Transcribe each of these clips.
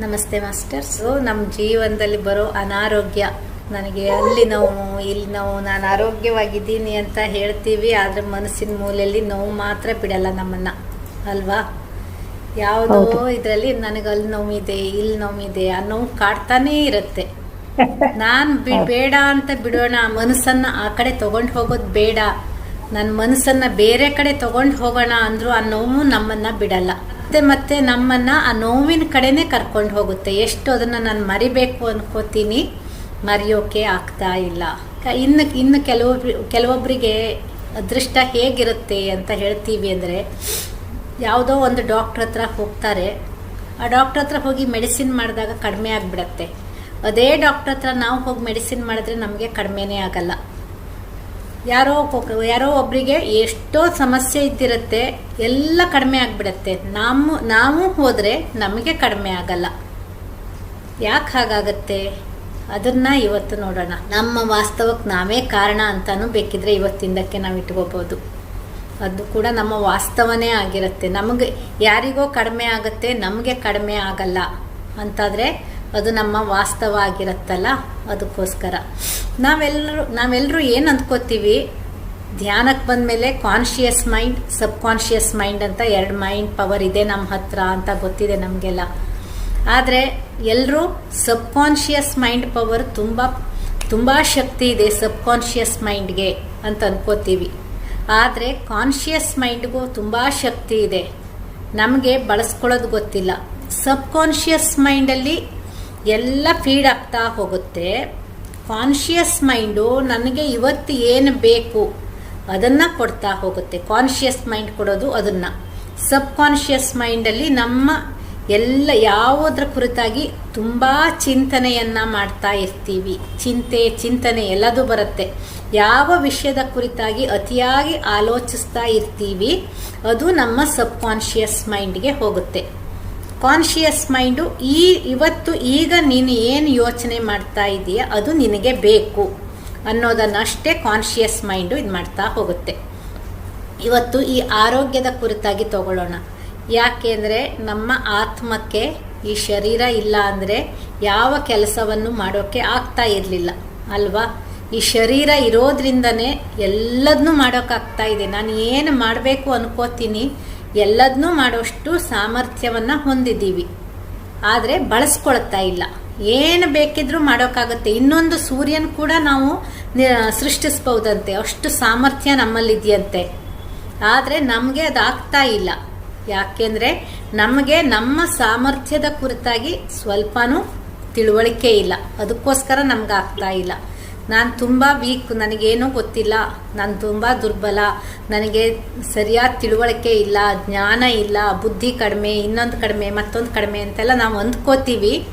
ನಮಸ್ತೆ ಮಾಸ್ಟರ್ಸು ನಮ್ಮ ಜೀವನದಲ್ಲಿ ಬರೋ ಅನಾರೋಗ್ಯ ನನಗೆ ಅಲ್ಲಿ ನೋವು ಇಲ್ಲಿ ನೋವು ನಾನು ಆರೋಗ್ಯವಾಗಿದ್ದೀನಿ ಅಂತ ಹೇಳ್ತೀವಿ ಆದರೆ ಮನಸ್ಸಿನ ಮೂಲೆಯಲ್ಲಿ ನೋವು ಮಾತ್ರ ಬಿಡಲ್ಲ ನಮ್ಮನ್ನ. ಅಲ್ವಾ? ಯಾವುದೋ ಇದರಲ್ಲಿ ನನಗೆ ಅಲ್ಲಿ ನೋವಿದೆ ಇಲ್ಲಿ ನೋವಿದೆ ಆ ನೋವು ಕಾಡ್ತಾನೇ ಇರುತ್ತೆ. ನಾನು ಬೇಡ ಅಂತ ಬಿಡೋಣ ಮನಸ್ಸನ್ನ ಆ ಕಡೆ ತಗೊಂಡು ಹೋಗೋದು ಬೇಡ. ನನ್ನ ಮನಸ್ಸನ್ನ ಬೇರೆ ಕಡೆ ತಗೊಂಡು ಹೋಗೋಣ ಅಂದ್ರೂ ಆ ನೋವು ನಮ್ಮನ್ನ ಬಿಡಲ್ಲ. ಮತ್ತೆ ಮತ್ತೆ ನಮ್ಮನ್ನ ಆ ನೋವಿನ ಕಡೆನೆ ಕರ್ಕೊಂಡು ಹೋಗುತ್ತೆ. ಎಷ್ಟು ಅದನ್ನ ನಾನು ಮರಿಬೇಕು ಅನ್ಕೋತೀನಿ, ಮರೆಯೋಕೆ ಆಗ್ತಾ ಇಲ್ಲ. ಇನ್ನು ಇನ್ನು ಕೆಲವೊಬ್ರು ಕೆಲವೊಬ್ಬರಿಗೆ ಅದೃಷ್ಟ ಹೇಗಿರುತ್ತೆ ಅಂತ ಹೇಳ್ತೀವಿ ಅಂದರೆ, ಯಾವುದೋ ಒಂದು ಡಾಕ್ಟ್ರ್ ಹತ್ರ ಹೋಗ್ತಾರೆ. ಆ ಡಾಕ್ಟ್ರ್ ಹತ್ರ ಹೋಗಿ ಮೆಡಿಸಿನ್ ಮಾಡಿದಾಗ ಕಡಿಮೆ ಆಗಿಬಿಡತ್ತೆ. ಅದೇ ಡಾಕ್ಟ್ರ್ ಹತ್ರ ನಾವು ಹೋಗಿ ಮೆಡಿಸಿನ್ ಮಾಡಿದ್ರೆ ನಮಗೆ ಕಡಿಮೆನೇ ಆಗಲ್ಲ. ಯಾರೋ ಯಾರೋ ಒಬ್ಬರಿಗೆ ಎಷ್ಟೋ ಸಮಸ್ಯೆ ಇದ್ದಿರುತ್ತೆ, ಎಲ್ಲ ಕಡಿಮೆ ಆಗಿಬಿಡತ್ತೆ. ನಮ್ಮ ನಾವು ಹೋದರೆ ನಮಗೆ ಕಡಿಮೆ ಆಗಲ್ಲ. ಯಾಕೆ ಹಾಗಾಗತ್ತೆ? ಅದನ್ನ ಇವತ್ತು ನೋಡೋಣ. ನಮ್ಮ ವಾಸ್ತವಕ್ಕೆ ನಾವೇ ಕಾರಣ ಅಂತಾನು ಬೇಕಿದ್ರೆ ಇವತ್ತಿಂದಕ್ಕೆ ನಾವು ಇಟ್ಕೋಬಹುದು ಅದು ಕೂಡ ನಮ್ಮ ವಾಸ್ತವನೇ ಆಗಿರುತ್ತೆ. ನಮಗೆ ಯಾರಿಗೋ ಕಡಿಮೆ ಆಗುತ್ತೆ, ನಮಗೆ ಕಡಿಮೆ ಆಗಲ್ಲ ಅಂತಾದರೆ ಅದು ನಮ್ಮ ವಾಸ್ತವ ಆಗಿರತ್ತಲ್ಲ ಅದಕ್ಕೋಸ್ಕರ. ನಾವೆಲ್ಲರೂ ನಾವೆಲ್ಲರೂ ಏನು ಅಂದ್ಕೋತೀವಿ ಧ್ಯಾನಕ್ಕೆ ಬಂದಮೇಲೆ conscious mind subconscious mind ಅಂತ ಎರಡು ಮೈಂಡ್ ಪವರ್ ಇದೆ ನಮ್ಮ ಹತ್ರ ಅಂತ ಗೊತ್ತಿದೆ ನಮಗೆಲ್ಲ. ಆದರೆ ಎಲ್ಲರೂ ಸಬ್ ಕಾನ್ಷಿಯಸ್ ಮೈಂಡ್ ಪವರ್ ತುಂಬ ತುಂಬ ಶಕ್ತಿ ಇದೆ ಸಬ್ ಕಾನ್ಷಿಯಸ್ ಮೈಂಡ್ಗೆ ಅಂತ ಅಂದ್ಕೋತೀವಿ ಆದರೆ ಕಾನ್ಷಿಯಸ್ ಮೈಂಡ್ಗೂ ತುಂಬ ಶಕ್ತಿ ಇದೆ. ನಮಗೆ ಬಳಸ್ಕೊಳ್ಳೋದು ಗೊತ್ತಿಲ್ಲ. ಸಬ್ ಕಾನ್ಷಿಯಸ್ ಮೈಂಡಲ್ಲಿ ಎಲ್ಲ ಫೀಡ್ ಆಗ್ತಾ ಹೋಗುತ್ತೆ. ಕಾನ್ಷಿಯಸ್ ಮೈಂಡು ನನಗೆ ಇವತ್ತು ಏನು ಬೇಕು ಅದನ್ನು ಕೊಡ್ತಾ ಹೋಗುತ್ತೆ. ಕಾನ್ಷಿಯಸ್ ಮೈಂಡ್ ಕೊಡೋದು ಅದನ್ನು. ಸಬ್ ಕಾನ್ಷಿಯಸ್ ಮೈಂಡಲ್ಲಿ ನಮ್ಮ ಎಲ್ಲ ಯಾವುದ್ರ ಕುರಿತಾಗಿ ತುಂಬ ಚಿಂತನೆಯನ್ನ ಮಾಡ್ತಾ ಇರ್ತೀವಿ. ಚಿಂತೆ, ಚಿಂತನೆ ಎಲ್ಲದೂ ಬರುತ್ತೆ. ಯಾವ ವಿಷಯದ ಕುರಿತಾಗಿ ಅತಿಯಾಗಿ ಆಲೋಚಿಸ್ತಾ ಇರ್ತೀವಿ, ಅದು ನಮ್ಮ ಸಬ್ ಕಾನ್ಷಿಯಸ್ ಮೈಂಡ್ಗೆ ಹೋಗುತ್ತೆ. ಕಾನ್ಷಿಯಸ್ ಮೈಂಡು ಈ ಇವತ್ತು ಈಗ ನೀನು ಏನು ಯೋಚನೆ ಮಾಡ್ತಾ ಇದೆಯಾ, ಅದು ನಿನಗೆ ಬೇಕು ಅನ್ನೋದನ್ನಷ್ಟೇ ಕಾನ್ಷಿಯಸ್ ಮೈಂಡು ಇದು ಮಾಡ್ತಾ ಹೋಗುತ್ತೆ. ಇವತ್ತು ಈ ಆರೋಗ್ಯದ ಕುರಿತಾಗಿ ತಗೊಳ್ಳೋಣ. ಯಾಕೆಂದರೆ ನಮ್ಮ ಆತ್ಮಕ್ಕೆ ಈ ಶರೀರ ಇಲ್ಲ ಅಂದರೆ ಯಾವ ಕೆಲಸವನ್ನು ಮಾಡೋಕ್ಕೆ ಆಗ್ತಾ ಇರಲಿಲ್ಲ, ಅಲ್ವಾ? ಈ ಶರೀರ ಇರೋದ್ರಿಂದನೇ ಎಲ್ಲದನ್ನೂ ಮಾಡೋಕ್ಕಾಗ್ತಾ ಇದೆ. ನಾನು ಏನು ಮಾಡಬೇಕು ಅನ್ಕೋತೀನಿ ಎಲ್ಲದನ್ನೂ ಮಾಡೋಷ್ಟು ಸಾಮರ್ಥ್ಯವನ್ನು ಹೊಂದಿದ್ದೀವಿ. ಆದರೆ ಬಳಸ್ಕೊಳ್ತಾ ಇಲ್ಲ. ಏನು ಬೇಕಿದ್ರೂ ಮಾಡೋಕ್ಕಾಗುತ್ತೆ. ಇನ್ನೊಂದು ಸೂರ್ಯನ ಕೂಡ ನಾವು ಸೃಷ್ಟಿಸ್ಬೋದಂತೆ ಅಷ್ಟು ಸಾಮರ್ಥ್ಯ ನಮ್ಮಲ್ಲಿದೆಯಂತೆ. ಆದರೆ ನಮಗೆ ಅದಾಗ್ತಾ ಇಲ್ಲ. ಯಾಕೆಂದರೆ ನಮಗೆ ನಮ್ಮ ಸಾಮರ್ಥ್ಯದ ಕುರಿತಾಗಿ ಸ್ವಲ್ಪನೂ ತಿಳುವಳಿಕೆ ಇಲ್ಲ. ಅದಕ್ಕೋಸ್ಕರ ನಮ್ಗೆ ಆಗ್ತಾ ಇಲ್ಲ. ನಾನು ತುಂಬ ವೀಕ್ ನನಗೇನೂ ಗೊತ್ತಿಲ್ಲ. ನಾನು ತುಂಬ ದುರ್ಬಲ. ನನಗೆ ಸರಿಯಾದ ತಿಳುವಳಿಕೆ ಇಲ್ಲ, ಜ್ಞಾನ ಇಲ್ಲ, ಬುದ್ಧಿ ಕಡಿಮೆ, ಇನ್ನೊಂದು ಕಡಿಮೆ, ಮತ್ತೊಂದು ಕಡಿಮೆ ಅಂತೆಲ್ಲ ನಾವು ಅಂದ್ಕೋತೀವಿ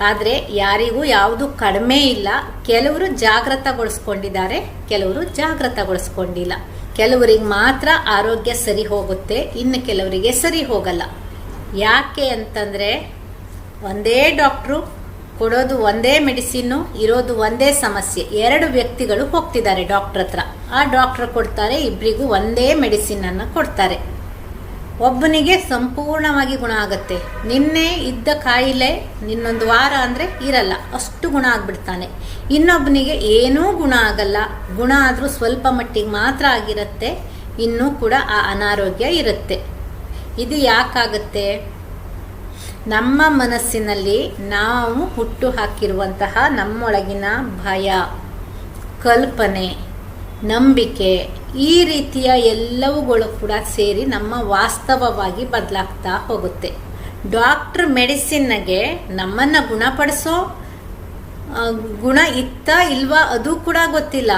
ಆದರೆ ಯಾರಿಗೂ ಯಾವುದು ಕಡಿಮೆ ಇಲ್ಲ. ಕೆಲವರು ಜಾಗೃತಗೊಳಿಸ್ಕೊಂಡಿದ್ದಾರೆ ಕೆಲವರು ಜಾಗೃತಗೊಳಿಸ್ಕೊಂಡಿಲ್ಲ ಕೆಲವರಿಗೆ ಮಾತ್ರ ಆರೋಗ್ಯ ಸರಿ ಹೋಗುತ್ತೆ, ಇನ್ನು ಕೆಲವರಿಗೆ ಸರಿ ಹೋಗಲ್ಲ. ಯಾಕೆ ಅಂತಂದರೆ, ಒಂದೇ ಡಾಕ್ಟ್ರು ಕೊಡೋದು ಒಂದೇ ಮೆಡಿಸಿನ್ನು, ಇರೋದು ಒಂದೇ ಸಮಸ್ಯೆ. ಎರಡು ವ್ಯಕ್ತಿಗಳು ಹೋಗ್ತಿದ್ದಾರೆ ಡಾಕ್ಟ್ರ್ ಹತ್ರ. ಆ ಡಾಕ್ಟ್ರ್ ಕೊಡ್ತಾರೆ ಇಬ್ಬರಿಗೂ ಒಂದೇ ಮೆಡಿಸಿನ್ ಅನ್ನು ಕೊಡ್ತಾರೆ. ಒಬ್ಬನಿಗೆ ಸಂಪೂರ್ಣವಾಗಿ ಗುಣ ಆಗುತ್ತೆ. ನಿನ್ನೆ ಇದ್ದ ಕಾಯಿಲೆ ನಿನ್ನೊಂದು ವಾರ ಅಂದರೆ ಇರಲ್ಲ, ಅಷ್ಟು ಗುಣ ಆಗ್ಬಿಡ್ತಾನೆ. ಇನ್ನೊಬ್ಬನಿಗೆ ಏನೂ ಗುಣ ಆಗಲ್ಲ. ಗುಣ ಆದರೂ ಸ್ವಲ್ಪ ಮಟ್ಟಿಗೆ ಮಾತ್ರ ಆಗಿರುತ್ತೆ. ಇನ್ನೂ ಕೂಡ ಆ ಅನಾರೋಗ್ಯ ಇರುತ್ತೆ. ಇದು ಯಾಕಾಗುತ್ತೆ? ನಮ್ಮ ಮನಸ್ಸಿನಲ್ಲಿ ನಾವು ಹುಟ್ಟು ಹಾಕಿರುವಂತಹ ನಮ್ಮೊಳಗಿನ ಭಯ, ಕಲ್ಪನೆ, ನಂಬಿಕೆ ಈ ರೀತಿಯ ಎಲ್ಲವುಗಳು ಕೂಡ ಸೇರಿ ನಮ್ಮ ವಾಸ್ತವವಾಗಿ ಬದಲಾಗ್ತಾ ಹೋಗುತ್ತೆ. ಡಾಕ್ಟ್ರ್ ಮೆಡಿಸಿನ್ಗೆ ನಮ್ಮನ್ನು ಗುಣಪಡಿಸೋ ಗುಣ ಇತ್ತ ಇಲ್ವಾ ಅದು ಕೂಡ ಗೊತ್ತಿಲ್ಲ.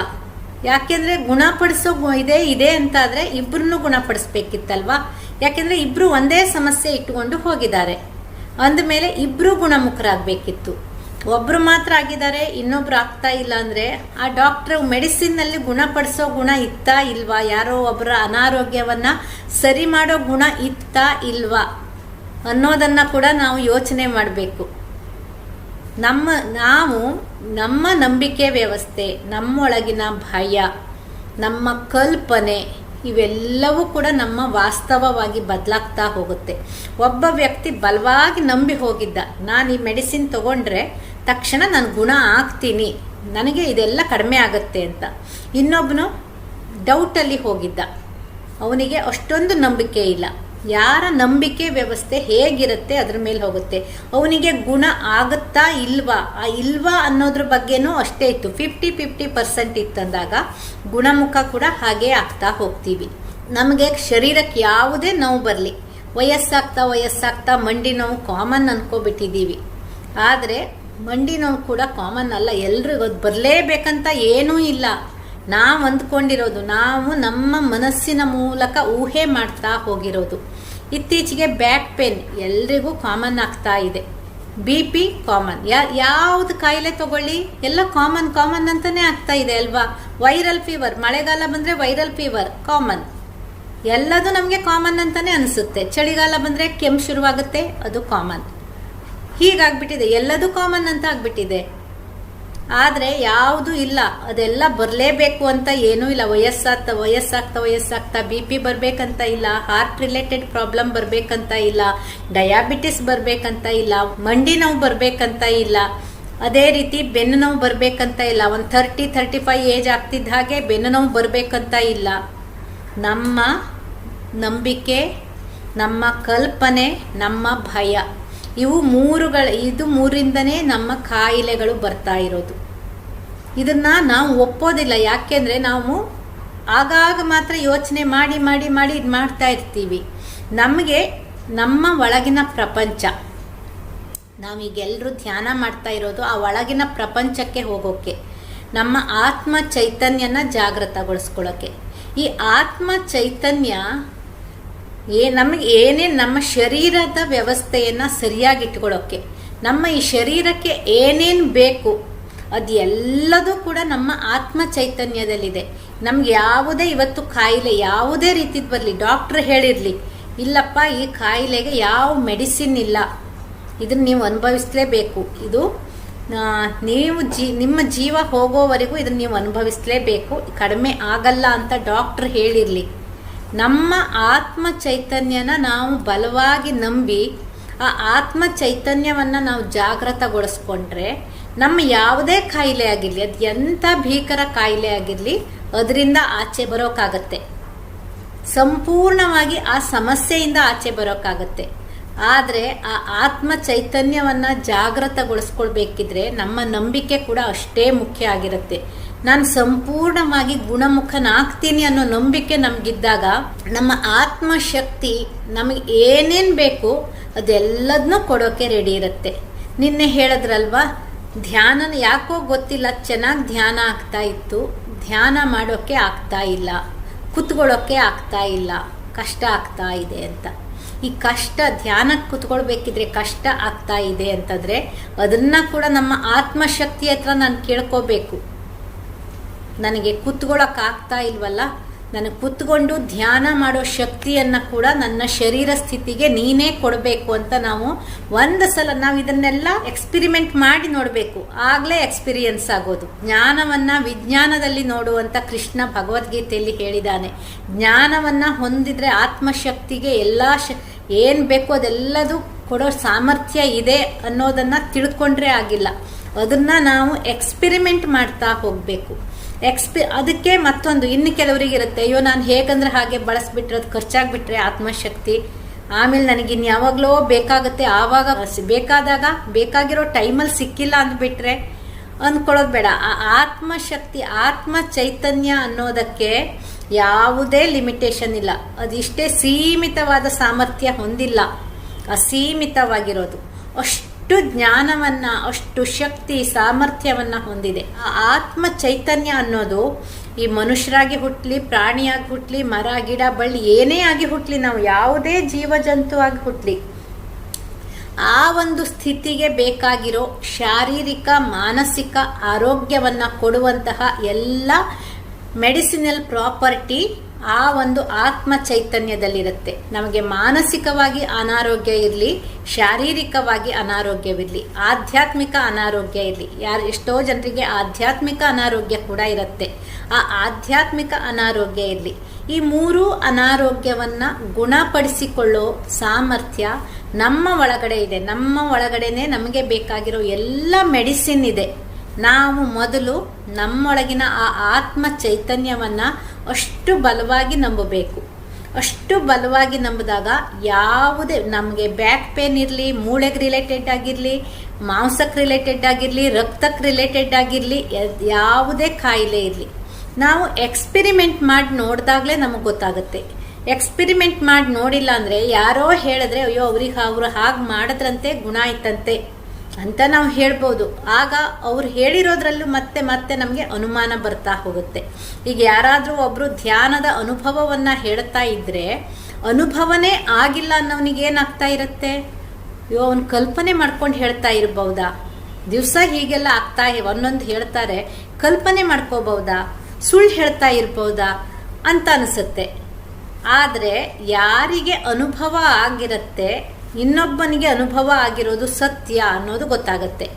ಯಾಕೆಂದ್ರೆ ಗುಣಪಡಿಸೋ ಇದೆ ಇದೆ ಅಂತಾದರೆ ಇಬ್ಬರನ್ನು ಗುಣಪಡಿಸ್ಬೇಕಿತ್ತಲ್ವಾ? ಯಾಕೆಂದ್ರೆ ಇಬ್ಬರು ಒಂದೇ ಸಮಸ್ಯೆ ಇಟ್ಟುಕೊಂಡು ಹೋಗಿದ್ದಾರೆ. ಅಂದಮೇಲೆ ಇಬ್ರು ಗುಣಮುಖರಾಗಬೇಕಿತ್ತು. ಒಬ್ಬರು ಮಾತ್ರ ಆಗಿದ್ದಾರೆ, ಇನ್ನೊಬ್ರು ಆಗ್ತಾ ಇಲ್ಲ ಅಂದರೆ ಆ ಡಾಕ್ಟರ್ ಮೆಡಿಸಿನ್ನಲ್ಲಿ ಗುಣಪಡಿಸೋ ಗುಣ ಇತ್ತಾ ಇಲ್ವಾ? ಯಾರೋ ಒಬ್ಬರ ಅನಾರೋಗ್ಯವನ್ನ ಸರಿ ಮಾಡೋ ಗುಣ ಇತ್ತಾ ಇಲ್ವಾ? ಅನ್ನೋದನ್ನ ಕೂಡ ನಾವು ಯೋಚನೆ ಮಾಡಬೇಕು. ನಮ್ಮ, ನಾವು ನಮ್ಮ ನಂಬಿಕೆ ವ್ಯವಸ್ಥೆ, ನಮ್ಮೊಳಗಿನ ಭಯ, ನಮ್ಮ ಕಲ್ಪನೆ ಇವೆಲ್ಲವೂ ಕೂಡ ನಮ್ಮ ವಾಸ್ತವವಾಗಿ ಬದಲಾಗ್ತಾ ಹೋಗುತ್ತೆ. ಒಬ್ಬ ವ್ಯಕ್ತಿ ಬಲವಾಗಿ ನಂಬಿ ಹೋಗಿದ್ದ, ನಾನು ಈ ಮೆಡಿಸಿನ್ ತಗೊಂಡ್ರೆ ತಕ್ಷಣ ನಾನು ಗುಣ ಆಗ್ತೀನಿ, ನನಗೆ ಇದೆಲ್ಲ ಕಡಿಮೆ ಆಗುತ್ತೆ ಅಂತ. ಇನ್ನೊಬ್ಬನು ಡೌಟಲ್ಲಿ ಹೋಗಿದ್ದ, ಅವನಿಗೆ ಅಷ್ಟೊಂದು ನಂಬಿಕೆ ಇಲ್ಲ. ಯಾರ ನಂಬಿಕೆ ವ್ಯವಸ್ಥೆ ಹೇಗಿರುತ್ತೆ ಅದ್ರ ಮೇಲೆ ಹೋಗುತ್ತೆ. ಅವನಿಗೆ ಗುಣ ಆಗುತ್ತಾ ಇಲ್ವಾ? ಆ ಇಲ್ವಾ ಅನ್ನೋದ್ರ ಬಗ್ಗೆನೂ ಅಷ್ಟೇ ಇತ್ತು. ಫಿಫ್ಟಿ ಫಿಫ್ಟಿ ಪರ್ಸೆಂಟ್ ಇತ್ತಂದಾಗ ಗುಣಮುಖ ಕೂಡ ಹಾಗೆ ಆಗ್ತಾ ಹೋಗ್ತೀವಿ. ನಮಗೆ ಶರೀರಕ್ಕೆ ಯಾವುದೇ ನೋವು ಬರಲಿ. ವಯಸ್ಸಾಗ್ತಾ ವಯಸ್ಸಾಗ್ತಾ ಮಂಡಿ ನೋವು ಕಾಮನ್ ಅನ್ಕೋಬಿಟ್ಟಿದ್ದೀವಿ. ಆದರೆ ಮಂಡಿ ನೋವು ಕೂಡ ಕಾಮನ್ ಅಲ್ಲ. ಎಲ್ರಿಗೂ ಅದು ಬರಲೇಬೇಕಂತ ಏನೂ ಇಲ್ಲ. ನಾವು ಅಂದ್ಕೊಂಡಿರೋದು, ನಾವು ನಮ್ಮ ಮನಸ್ಸಿನ ಮೂಲಕ ಊಹೆ ಮಾಡ್ತಾ ಹೋಗಿರೋದು. ಇತ್ತೀಚೆಗೆ ಬ್ಯಾಕ್ ಪೇನ್ ಎಲ್ರಿಗೂ ಕಾಮನ್ ಆಗ್ತಾ ಇದೆ. ಬಿ ಪಿ ಕಾಮನ್ ಯಾ, ಯಾವ್ದು ಕಾಯಿಲೆ ತಗೊಳ್ಳಿ, ಎಲ್ಲ ಕಾಮನ್ ಕಾಮನ್ ಅಂತಾನೆ ಆಗ್ತಾ ಇದೆ ಅಲ್ವಾ? ವೈರಲ್ ಫೀವರ್ ಮಳೆಗಾಲ ಬಂದರೆ ವೈರಲ್ ಫೀವರ್ ಕಾಮನ್ ಎಲ್ಲದು ನಮಗೆ ಕಾಮನ್ ಅಂತಾನೆ ಅನಿಸುತ್ತೆ. ಚಳಿಗಾಲ ಬಂದರೆ ಕೆಮ್ಮು ಶುರುವಾಗುತ್ತೆ, ಅದು ಕಾಮನ್ ಹೀಗಾಗ್ಬಿಟ್ಟಿದೆ. ಎಲ್ಲದೂ ಕಾಮನ್ ಅಂತ ಆಗ್ಬಿಟ್ಟಿದೆ. ಆದರೆ ಯಾವುದು ಇಲ್ಲ. ಅದೆಲ್ಲ ಬರಲೇಬೇಕು ಅಂತ ಏನೂ ಇಲ್ಲ. ವಯಸ್ಸಾಗ್ತಾ ವಯಸ್ಸಾಗ್ತಾ ವಯಸ್ಸಾಗ್ತಾ, ಬಿ ಪಿ ಬರಬೇಕಂತ ಇಲ್ಲ ಹಾರ್ಟ್ ರಿಲೇಟೆಡ್ ಪ್ರಾಬ್ಲಮ್ ಬರಬೇಕಂತ ಇಲ್ಲ ಡಯಾಬಿಟಿಸ್ ಬರಬೇಕಂತ ಇಲ್ಲ, ಮಂಡಿ ನೋವು ಬರಬೇಕಂತ ಇಲ್ಲ. ಅದೇ ರೀತಿ ಬೆನ್ನು ನೋವು ಬರಬೇಕಂತ ಇಲ್ಲ. ಒಂದು ಥರ್ಟಿ ಥರ್ಟಿ ಫೈವ್ ಏಜ್ ಆಗ್ತಿದ್ದ ಹಾಗೆ ಬೆನ್ನು ನೋವು ಬರಬೇಕಂತ ಇಲ್ಲ. ನಮ್ಮ ನಂಬಿಕೆ, ನಮ್ಮ ಕಲ್ಪನೆ, ನಮ್ಮ ಭಯ. ಇವು ಮೂರುಗಳ, ಇದು ಮೂರಿಂದನೇ ನಮ್ಮ ಕಾಯಿಲೆಗಳು ಬರ್ತಾ ಇರೋದು. ಇದನ್ನ ನಾವು ಒಪ್ಪೋದಿಲ್ಲ. ಯಾಕೆಂದ್ರೆ ನಾವು ಆಗಾಗ ಮಾತ್ರ ಯೋಚನೆ ಮಾಡಿ ಮಾಡಿ ಮಾಡಿ ಇದು ಮಾಡ್ತಾ ಇರ್ತೀವಿ. ನಮಗೆ ನಮ್ಮ ಒಳಗಿನ ಪ್ರಪಂಚ ನಾವೀಗೆಲ್ಲರೂ ಧ್ಯಾನ ಮಾಡ್ತಾ ಇರೋದು ಆ ಒಳಗಿನ ಪ್ರಪಂಚಕ್ಕೆ ಹೋಗೋಕ್ಕೆ ನಮ್ಮ ಆತ್ಮ ಚೈತನ್ಯನ ಜಾಗೃತಗೊಳಿಸ್ಕೊಳ್ಳೋಕ್ಕೆ ಈ ಆತ್ಮ ಚೈತನ್ಯ ಏ, ನಮಗೆ ಏನೇ ನಮ್ಮ ಶರೀರದ ವ್ಯವಸ್ಥೆಯನ್ನು ಸರಿಯಾಗಿ ಇಟ್ಕೊಳ್ಳೋಕ್ಕೆ ನಮ್ಮ ಈ ಶರೀರಕ್ಕೆ ಏನೇನು ಬೇಕು ಅದು ಎಲ್ಲದೂ ಕೂಡ ನಮ್ಮ ಆತ್ಮ ಚೈತನ್ಯದಲ್ಲಿದೆ ನಮ್ಗೆ ಯಾವುದೇ ಇವತ್ತು ಕಾಯಿಲೆ, ಯಾವುದೇ ರೀತಿದ್ ಬರಲಿ ಡಾಕ್ಟ್ರ್ ಹೇಳಿರಲಿ, ಇಲ್ಲಪ್ಪ, ಈ ಕಾಯಿಲೆಗೆ ಯಾವ ಮೆಡಿಸಿನ್ ಇಲ್ಲ. ಇದನ್ನು ನೀವು ಅನುಭವಿಸಲೇಬೇಕು. ಇದು ನೀವು ಜೀ, ನಿಮ್ಮ ಜೀವ ಹೋಗೋವರೆಗೂ ಇದನ್ನು ನೀವು ಅನುಭವಿಸಲೇಬೇಕು. ಕಡಿಮೆ ಆಗಲ್ಲ ಅಂತ ಡಾಕ್ಟ್ರ್ ಹೇಳಿರಲಿ. ನಮ್ಮ ಆತ್ಮ ಚೈತನ್ಯನ ನಾವು ಬಲವಾಗಿ ನಂಬಿ, ಆ ಆತ್ಮ ಚೈತನ್ಯವನ್ನು ನಾವು ಜಾಗೃತಗೊಳಿಸ್ಕೊಂಡ್ರೆ ನಮ್ಮ ಯಾವುದೇ ಕಾಯಿಲೆ ಆಗಿರಲಿ, ಅದು ಎಂಥ ಭೀಕರ ಕಾಯಿಲೆ ಆಗಿರಲಿ, ಅದರಿಂದ ಆಚೆ ಬರೋಕ್ಕಾಗತ್ತೆ ಸಂಪೂರ್ಣವಾಗಿ ಆ ಸಮಸ್ಯೆಯಿಂದ ಆಚೆ ಬರೋಕ್ಕಾಗತ್ತೆ ಆದರೆ ಆ ಆತ್ಮ ಚೈತನ್ಯವನ್ನು ಜಾಗೃತಗೊಳಿಸ್ಕೊಳ್ಬೇಕಿದ್ರೆ ನಮ್ಮ ನಂಬಿಕೆ ಕೂಡ ಅಷ್ಟೇ ಮುಖ್ಯ ಆಗಿರುತ್ತೆ. ನಾನು ಸಂಪೂರ್ಣವಾಗಿ ಗುಣಮುಖನಾಗ್ತೀನಿ ಅನ್ನೋ ನಂಬಿಕೆ ನಮಗಿದ್ದಾಗ ನಮ್ಮ ಆತ್ಮಶಕ್ತಿ ನಮಗೆ ಏನೇನು ಬೇಕು ಅದೆಲ್ಲದನ್ನೂ ಕೊಡೋಕೆ ರೆಡಿ ಇರುತ್ತೆ. ನಿನ್ನೆ ಹೇಳಿದ್ರಲ್ವಾ, ಧ್ಯಾನನ ಯಾಕೋ ಗೊತ್ತಿಲ್ಲ, ಚೆನ್ನಾಗಿ ಧ್ಯಾನ ಆಗ್ತಾ ಇತ್ತು, ಧ್ಯಾನ ಮಾಡೋಕ್ಕೆ ಆಗ್ತಾ ಇಲ್ಲ ಕುತ್ಕೊಳ್ಳೋಕ್ಕೆ ಆಗ್ತಾ ಇಲ್ಲ, ಕಷ್ಟ ಆಗ್ತಾ ಇದೆ ಅಂತ. ಈ ಕಷ್ಟ ಧ್ಯಾನಕ್ಕೆ ಕುತ್ಕೊಳ್ಬೇಕಿದ್ರೆ ಕಷ್ಟ ಆಗ್ತಾ ಇದೆ ಅಂತಂದರೆ ಅದನ್ನು ಕೂಡ ನಮ್ಮ ಆತ್ಮಶಕ್ತಿ ಹತ್ರ ನಾನು ಕೇಳ್ಕೋಬೇಕು. ನನಗೆ ಕುತ್ಕೊಳ್ಳೋಕೆ ಆಗ್ತಾ ಇಲ್ವಲ್ಲ? ನನಗೆ ಕುತ್ಕೊಂಡು ಧ್ಯಾನ ಮಾಡೋ ಶಕ್ತಿಯನ್ನು ಕೂಡ ನನ್ನ ಶರೀರ ಸ್ಥಿತಿಗೆ ನೀನೇ ಕೊಡಬೇಕು ಅಂತ ನಾವು ಒಂದು ಸಲ ನಾವು ಇದನ್ನೆಲ್ಲ ಎಕ್ಸ್ಪಿರಿಮೆಂಟ್ ಮಾಡಿ ನೋಡಬೇಕು. ಆಗಲೇ ಎಕ್ಸ್ಪೀರಿಯನ್ಸ್ ಆಗೋದು. ಜ್ಞಾನವನ್ನು ವಿಜ್ಞಾನದಲ್ಲಿ ನೋಡುವಂಥ ಕೃಷ್ಣ ಭಗವದ್ಗೀತೆಯಲ್ಲಿ ಹೇಳಿದ್ದಾನೆ ಜ್ಞಾನವನ್ನು ಹೊಂದಿದರೆ ಆತ್ಮಶಕ್ತಿಗೆ ಎಲ್ಲ ಶ, ಏನು ಬೇಕೋ ಅದೆಲ್ಲದು ಕೊಡೋ ಸಾಮರ್ಥ್ಯ ಇದೆ ಅನ್ನೋದನ್ನು ತಿಳ್ಕೊಂಡ್ರೆ ಆಗಿಲ್ಲ. ಅದನ್ನು ನಾವು ಎಕ್ಸ್ಪಿರಿಮೆಂಟ್ ಮಾಡ್ತಾ ಹೋಗಬೇಕು. ಎಕ್ಸ್ಪಿ ಅದಕ್ಕೆ ಮತ್ತೊಂದು, ಇನ್ನು ಕೆಲವರಿಗೆ ಇರುತ್ತೆ, ಅಯ್ಯೋ, ನಾನು ಹೇಗಂದ್ರೆ ಹಾಗೆ ಬಳಸ್ಬಿಟ್ರೆ, ಅದು ಖರ್ಚಾಗ್ಬಿಟ್ರೆ, ಆತ್ಮಶಕ್ತಿ, ಆಮೇಲೆ ನನಗೆ ಇನ್ನು ಯಾವಾಗಲೋ ಬೇಕಾಗುತ್ತೆ, ಆವಾಗ ಬೇಕಾದಾಗ, ಬೇಕಾಗಿರೋ ಟೈಮಲ್ಲಿ ಸಿಕ್ಕಿಲ್ಲ ಅಂದ್ಬಿಟ್ರೆ ಅಂದ್ಕೊಳ್ಳೋದು ಬೇಡ. ಆ, ಆತ್ಮಶಕ್ತಿ ಆತ್ಮ ಚೈತನ್ಯ ಅನ್ನೋದಕ್ಕೆ ಯಾವುದೇ ಲಿಮಿಟೇಷನ್ ಇಲ್ಲ. ಅದಿಷ್ಟೇ ಸೀಮಿತವಾದ ಸಾಮರ್ಥ್ಯ ಹೊಂದಿಲ್ಲ. ಅಸೀಮಿತವಾಗಿರೋದು. ಅಷ್ಟು ಜ್ಞಾನವನ್ನ, ಅಷ್ಟು ಶಕ್ತಿ, ಸಾಮರ್ಥ್ಯವನ್ನ ಹೊಂದಿದೆ. ಆ ಆತ್ಮ ಚೈತನ್ಯ ಅನ್ನೋದು ಈ ಮನುಷ್ಯರಾಗಿ ಹುಟ್ಲಿ, ಪ್ರಾಣಿಯಾಗಿ ಹುಟ್ಲಿ, ಮರ, ಗಿಡ, ಬಳ್ಳಿ ಏನೇ ಆಗಿ ಹುಟ್ಟಲಿ ನಾವು ಯಾವುದೇ ಜೀವಜಂತು ಆಗಿ ಹುಟ್ಲಿ, ಆ ಒಂದು ಸ್ಥಿತಿಗೆ ಬೇಕಾಗಿರೋ ಶಾರೀರಿಕ, ಮಾನಸಿಕ ಆರೋಗ್ಯವನ್ನು ಕೊಡುವಂತಹ ಎಲ್ಲ ಮೆಡಿಸಿನಲ್ ಪ್ರಾಪರ್ಟಿ ಆ ಒಂದು ಆತ್ಮ ಚೈತನ್ಯದಲ್ಲಿರುತ್ತೆ. ನಮಗೆ ಮಾನಸಿಕವಾಗಿ ಅನಾರೋಗ್ಯ ಇರಲಿ, ಶಾರೀರಿಕವಾಗಿ ಅನಾರೋಗ್ಯವಿರಲಿ, ಆಧ್ಯಾತ್ಮಿಕ ಅನಾರೋಗ್ಯ ಇರಲಿ, ಯಾರು ಎಷ್ಟೋ ಜನರಿಗೆ ಆಧ್ಯಾತ್ಮಿಕ ಅನಾರೋಗ್ಯ ಕೂಡ ಇರುತ್ತೆ. ಆ ಆಧ್ಯಾತ್ಮಿಕ ಅನಾರೋಗ್ಯ ಇರಲಿ. ಈ ಮೂರು ಅನಾರೋಗ್ಯವನ್ನು ಗುಣಪಡಿಸಿಕೊಳ್ಳೋ ಸಾಮರ್ಥ್ಯ ನಮ್ಮ ಒಳಗಡೆ ಇದೆ. ನಮ್ಮ ಒಳಗಡೆನೆ ನಮಗೆ ಬೇಕಾಗಿರೋ ಎಲ್ಲ ಮೆಡಿಸಿನ್ ಇದೆ. ನಾವು ಮೊದಲು ನಮ್ಮೊಳಗಿನ ಆ ಆತ್ಮ ಚೈತನ್ಯವನ್ನು ಅಷ್ಟು ಬಲವಾಗಿ ನಂಬಬೇಕು. ಅಷ್ಟು ಬಲವಾಗಿ ನಂಬಿದಾಗ ಯಾವುದೇ ನಮಗೆ ಬ್ಯಾಕ್ ಪೇನ್ ಇರಲಿ, ಮೂಳೆಗೆ ರಿಲೇಟೆಡ್ ಆಗಿರಲಿ ಮಾಂಸಕ್ಕೆ ರಿಲೇಟೆಡ್ ಆಗಿರಲಿ ರಕ್ತಕ್ಕೆ ರಿಲೇಟೆಡ್ ಆಗಿರಲಿ ಯಾವುದೇ ಕಾಯಿಲೆ ಇರಲಿ. ನಾವು ಎಕ್ಸ್ಪಿರಿಮೆಂಟ್ ಮಾಡಿ ನೋಡಿದಾಗಲೇ ನಮಗೆ ಗೊತ್ತಾಗುತ್ತೆ. ಎಕ್ಸ್ಪಿರಿಮೆಂಟ್ ಮಾಡಿ ನೋಡಿಲ್ಲ ಅಂದರೆ ಯಾರೋ ಹೇಳಿದ್ರೆ, ಅಯ್ಯೋ, ಅವ್ರಿಗೆ ಅವರು ಹಾಗೆ ಮಾಡಿದ್ರಂತೆ, ಗುಣ ಆಯ್ತಂತೆ. ಅಂತ ನಾವು ಹೇಳ್ಬೋದು. ಆಗ ಅವ್ರು ಹೇಳಿರೋದ್ರಲ್ಲೂ ಮತ್ತೆ ಮತ್ತೆ ನಮಗೆ ಅನುಮಾನ ಬರ್ತಾ ಹೋಗುತ್ತೆ. ಈಗ ಯಾರಾದರೂ ಒಬ್ಬರು ಧ್ಯಾನದ ಅನುಭವವನ್ನು ಹೇಳ್ತಾ ಇದ್ದರೆ ಅನುಭವನೇ ಆಗಿಲ್ಲ ಅನ್ನೋನಿಗೆ ಏನಾಗ್ತಾ ಇರುತ್ತೆ? ಅಯ್ಯೋ, ಅವನು ಕಲ್ಪನೆ ಮಾಡ್ಕೊಂಡು ಹೇಳ್ತಾ ಇರ್ಬೌದಾ? ದಿವಸ ಹೀಗೆಲ್ಲ ಆಗ್ತಾ ಒಂದೊಂದು ಹೇಳ್ತಾರೆ, ಕಲ್ಪನೆ ಮಾಡ್ಕೋಬಹುದಾ ಸುಳ್ಳು ಹೇಳ್ತಾ ಇರ್ಬೌದಾ? ಅಂತ ಅನಿಸುತ್ತೆ. ಆದರೆ ಯಾರಿಗೆ ಅನುಭವ ಆಗಿರುತ್ತೆ ಇನ್ನೊಬ್ಬನಿಗೆ ಅನುಭವ ಆಗಿರೋದು ಸತ್ಯ ಅನ್ನೋದು ಗೊತ್ತಾಗುತ್ತೆ.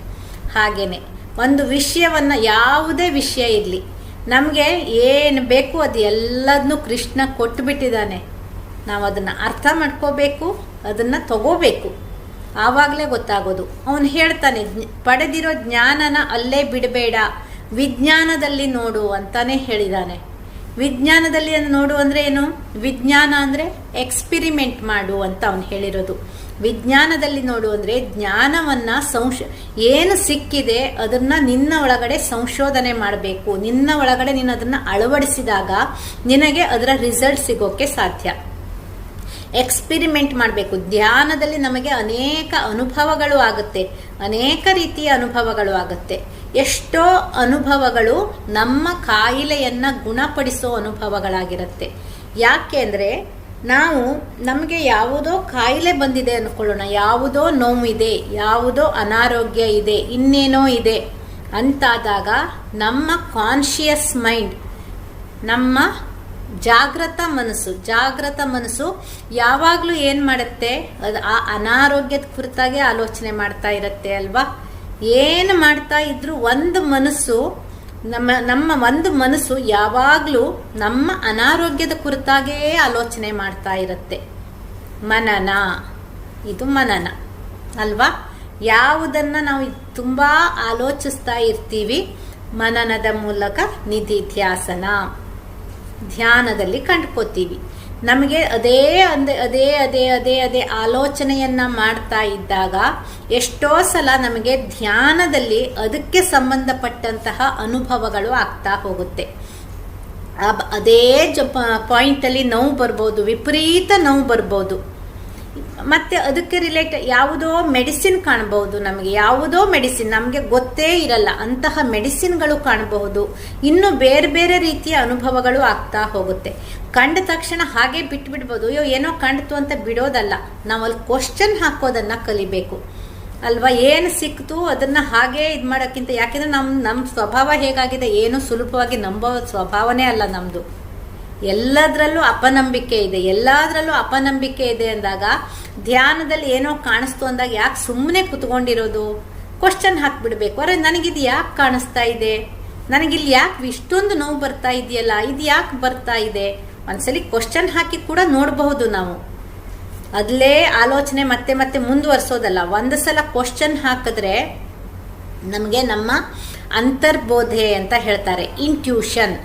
ಹಾಗೇನೆ, ಒಂದು ವಿಷಯವನ್ನು ಯಾವುದೇ ವಿಷಯ ಇರಲಿ, ನಮಗೆ ಏನು ಬೇಕು ಅದು ಎಲ್ಲದನ್ನೂ ಕೃಷ್ಣ ಕೊಟ್ಟುಬಿಟ್ಟಿದ್ದಾನೆ ನಾವು ಅದನ್ನು ಅರ್ಥ ಮಾಡ್ಕೋಬೇಕು, ಅದನ್ನು ತಗೋಬೇಕು. ಆವಾಗಲೇ ಗೊತ್ತಾಗೋದು. ಅವನು ಹೇಳ್ತಾನೆ ಪಡೆದಿರೋ ಜ್ಞಾನನ ಅಲ್ಲೇ ಬಿಡಬೇಡ. ವಿಜ್ಞಾನದಲ್ಲಿ ನೋಡು ಅಂತಾನೆ ಹೇಳಿದಾನೆ. ವಿಜ್ಞಾನದಲ್ಲಿ ನೋಡು ಅಂದರೆ ಏನು? ವಿಜ್ಞಾನ ಅಂದರೆ ಎಕ್ಸ್ಪಿರಿಮೆಂಟ್ ಮಾಡು ಅಂತ ಅವನು ಹೇಳಿರೋದು. ವಿಜ್ಞಾನದಲ್ಲಿ ನೋಡು ಅಂದರೆ ಜ್ಞಾನವನ್ನು ಸಂಶ, ಏನು ಸಿಕ್ಕಿದೆ ಅದನ್ನು ನಿನ್ನ ಒಳಗಡೆ ಸಂಶೋಧನೆ ಮಾಡಬೇಕು. ನಿನ್ನ ಒಳಗಡೆ ನೀನು ಅದನ್ನು ಅಳವಡಿಸಿದಾಗ ನಿನಗೆ ಅದರ ರಿಸಲ್ಟ್ ಸಿಗೋಕ್ಕೆ ಸಾಧ್ಯ. ಎಕ್ಸ್ಪಿರಿಮೆಂಟ್ ಮಾಡಬೇಕು. ಧ್ಯಾನದಲ್ಲಿ ನಮಗೆ ಅನೇಕ ಅನುಭವಗಳು ಆಗುತ್ತೆ. ಅನೇಕ ರೀತಿಯ ಅನುಭವಗಳು ಆಗುತ್ತೆ. ಎಷ್ಟೋ ಅನುಭವಗಳು ನಮ್ಮ ಕಾಯಿಲೆಯನ್ನು ಗುಣಪಡಿಸೋ ಅನುಭವಗಳಾಗಿರುತ್ತೆ. ಯಾಕೆ ಅಂದರೆ ನಾವು ನಮಗೆ ಯಾವುದೋ ಕಾಯಿಲೆ ಬಂದಿದೆ ಅಂದ್ಕೊಳ್ಳೋಣ ಯಾವುದೋ ನೋವಿದೆ, ಯಾವುದೋ ಅನಾರೋಗ್ಯ ಇದೆ, ಇನ್ನೇನೋ ಇದೆ ಅಂತಾದಾಗ ನಮ್ಮ ಕಾನ್ಷಿಯಸ್ ಮೈಂಡ್, ನಮ್ಮ ಜಾಗ್ರತ ಮನಸ್ಸು ಜಾಗ್ರತ ಮನಸ್ಸು ಯಾವಾಗಲೂ ಏನು ಮಾಡುತ್ತೆ? ಅದು ಆ ಅನಾರೋಗ್ಯದ ಕುರಿತಾಗೆ ಆಲೋಚನೆ ಮಾಡ್ತಾ ಇರುತ್ತೆ ಅಲ್ವಾ? ಏನು ಮಾಡ್ತಾ ಇದ್ರು ಒಂದು ಮನಸ್ಸು ನಮ್ಮ ನಮ್ಮ ಒಂದು ಮನಸ್ಸು ಯಾವಾಗಲೂ ನಮ್ಮ ಅನಾರೋಗ್ಯದ ಕುರಿತಾಗೇ ಆಲೋಚನೆ ಮಾಡ್ತಾ ಇರುತ್ತೆ. ಮನನ. ಇದು ಮನನ. ಅಲ್ವಾ? ಯಾವುದನ್ನು ನಾವು ತುಂಬ ಆಲೋಚಿಸ್ತಾ ಇರ್ತೀವಿ, ಮನನದ ಮೂಲಕ ನಿಧಿ ಧ್ಯಾಸನ ಧ್ಯಾನದಲ್ಲಿ ಕಂಡ್ಕೋತೀವಿ. ನಮಗೆ ಅದೇ ಅಂದ, ಅದೇ ಅದೇ ಅದೇ ಅದೇ ಆಲೋಚನೆಯನ್ನ ಮಾಡ್ತಾ ಇದ್ದಾಗ ಎಷ್ಟೋ ಸಲ ನಮಗೆ ಧ್ಯಾನದಲ್ಲಿ ಅದಕ್ಕೆ ಸಂಬಂಧಪಟ್ಟಂತಹ ಅನುಭವಗಳು ಆಗ್ತಾ ಹೋಗುತ್ತೆ. ಅದೇ ಜ ಪಾಯಿಂಟಲ್ಲಿ ನೋವು ಬರ್ಬೋದು, ವಿಪರೀತ ನೋವು ಬರ್ಬೋದು. ಮತ್ತೆ ಅದಕ್ಕೆ ರಿಲೇಟ್ ಯಾವುದೋ ಮೆಡಿಸಿನ್ ಕಾಣಬಹುದು ನಮಗೆ, ಯಾವುದೋ ಮೆಡಿಸಿನ್ ನಮಗೆ ಗೊತ್ತೇ ಇರಲ್ಲ, ಅಂತಹ ಮೆಡಿಸಿನ್ಗಳು ಕಾಣಬಹುದು. ಇನ್ನು ಬೇರೆ ಬೇರೆ ರೀತಿಯ ಅನುಭವಗಳು ಆಗ್ತಾ ಹೋಗುತ್ತೆ. ಕಂಡ ತಕ್ಷಣ ಹಾಗೆ ಬಿಟ್ಬಿಡ್ಬೋದು, ಅಯ್ಯೋ, ಏನೋ ಕಂಡಿತು ಅಂತ ಬಿಡೋದಲ್ಲ. ನಾವು ಅಲ್ಲಿ ಕ್ವಶನ್ ಹಾಕೋದನ್ನ ಕಲಿಬೇಕು. ಅಲ್ವಾ, ಏನು ಸಿಕ್ತು ಅದನ್ನ ಹಾಗೆ ಇದು ಮಾಡೋಕ್ಕಿಂತ, ಯಾಕೆಂದ್ರೆ ನಮ್ಮ ನಮ್ಮ ಸ್ವಭಾವ ಹೇಗಾಗಿದೆ, ಏನು ಸುಲಭವಾಗಿ ನಂಬೋ ಸ್ವಭಾವನೇ ಅಲ್ಲ ನಮ್ಮದು ಎಲ್ಲದರಲ್ಲೂ ಅಪನಂಬಿಕೆ ಇದೆ. ಎಲ್ಲದರಲ್ಲೂ ಅಪನಂಬಿಕೆ ಇದೆ ಅಂದಾಗ ಧ್ಯಾನದಲ್ಲಿ ಏನೋ ಕಾಣಿಸ್ತು ಅಂದಾಗ ಯಾಕೆ ಸುಮ್ಮನೆ ಕುತ್ಕೊಂಡಿರೋದು? ಕ್ವಶನ್ ಹಾಕ್ಬಿಡ್ಬೇಕು. ಅರೆ, ನನಗಿದು ಯಾಕೆ ಕಾಣಿಸ್ತಾ ಇದೆ? ನನಗಿಲ್ಲಿ ಯಾಕೆ ಇಷ್ಟೊಂದು ನೋವು ಬರ್ತಾ ಇದೆಯಲ್ಲ? ಇದು ಯಾಕೆ ಬರ್ತಾ ಇದೆ? ಒಂದ್ಸಲಿ ಕ್ವಶನ್ ಹಾಕಿ ಕೂಡ ನೋಡಬಹುದು ನಾವು. ಅದ್ಲೇ ಆಲೋಚನೆ ಮತ್ತೆ ಮತ್ತೆ ಮುಂದುವರ್ಸೋದಲ್ಲ. ಒಂದು ಸಲ ಕ್ವಶನ್ ಹಾಕಿದ್ರೆ ನಮಗೆ ನಮ್ಮ ಅಂತರ್ಬೋಧೆ ಅಂತ ಹೇಳ್ತಾರೆ. ಇಂಟ್ಯೂಷನ್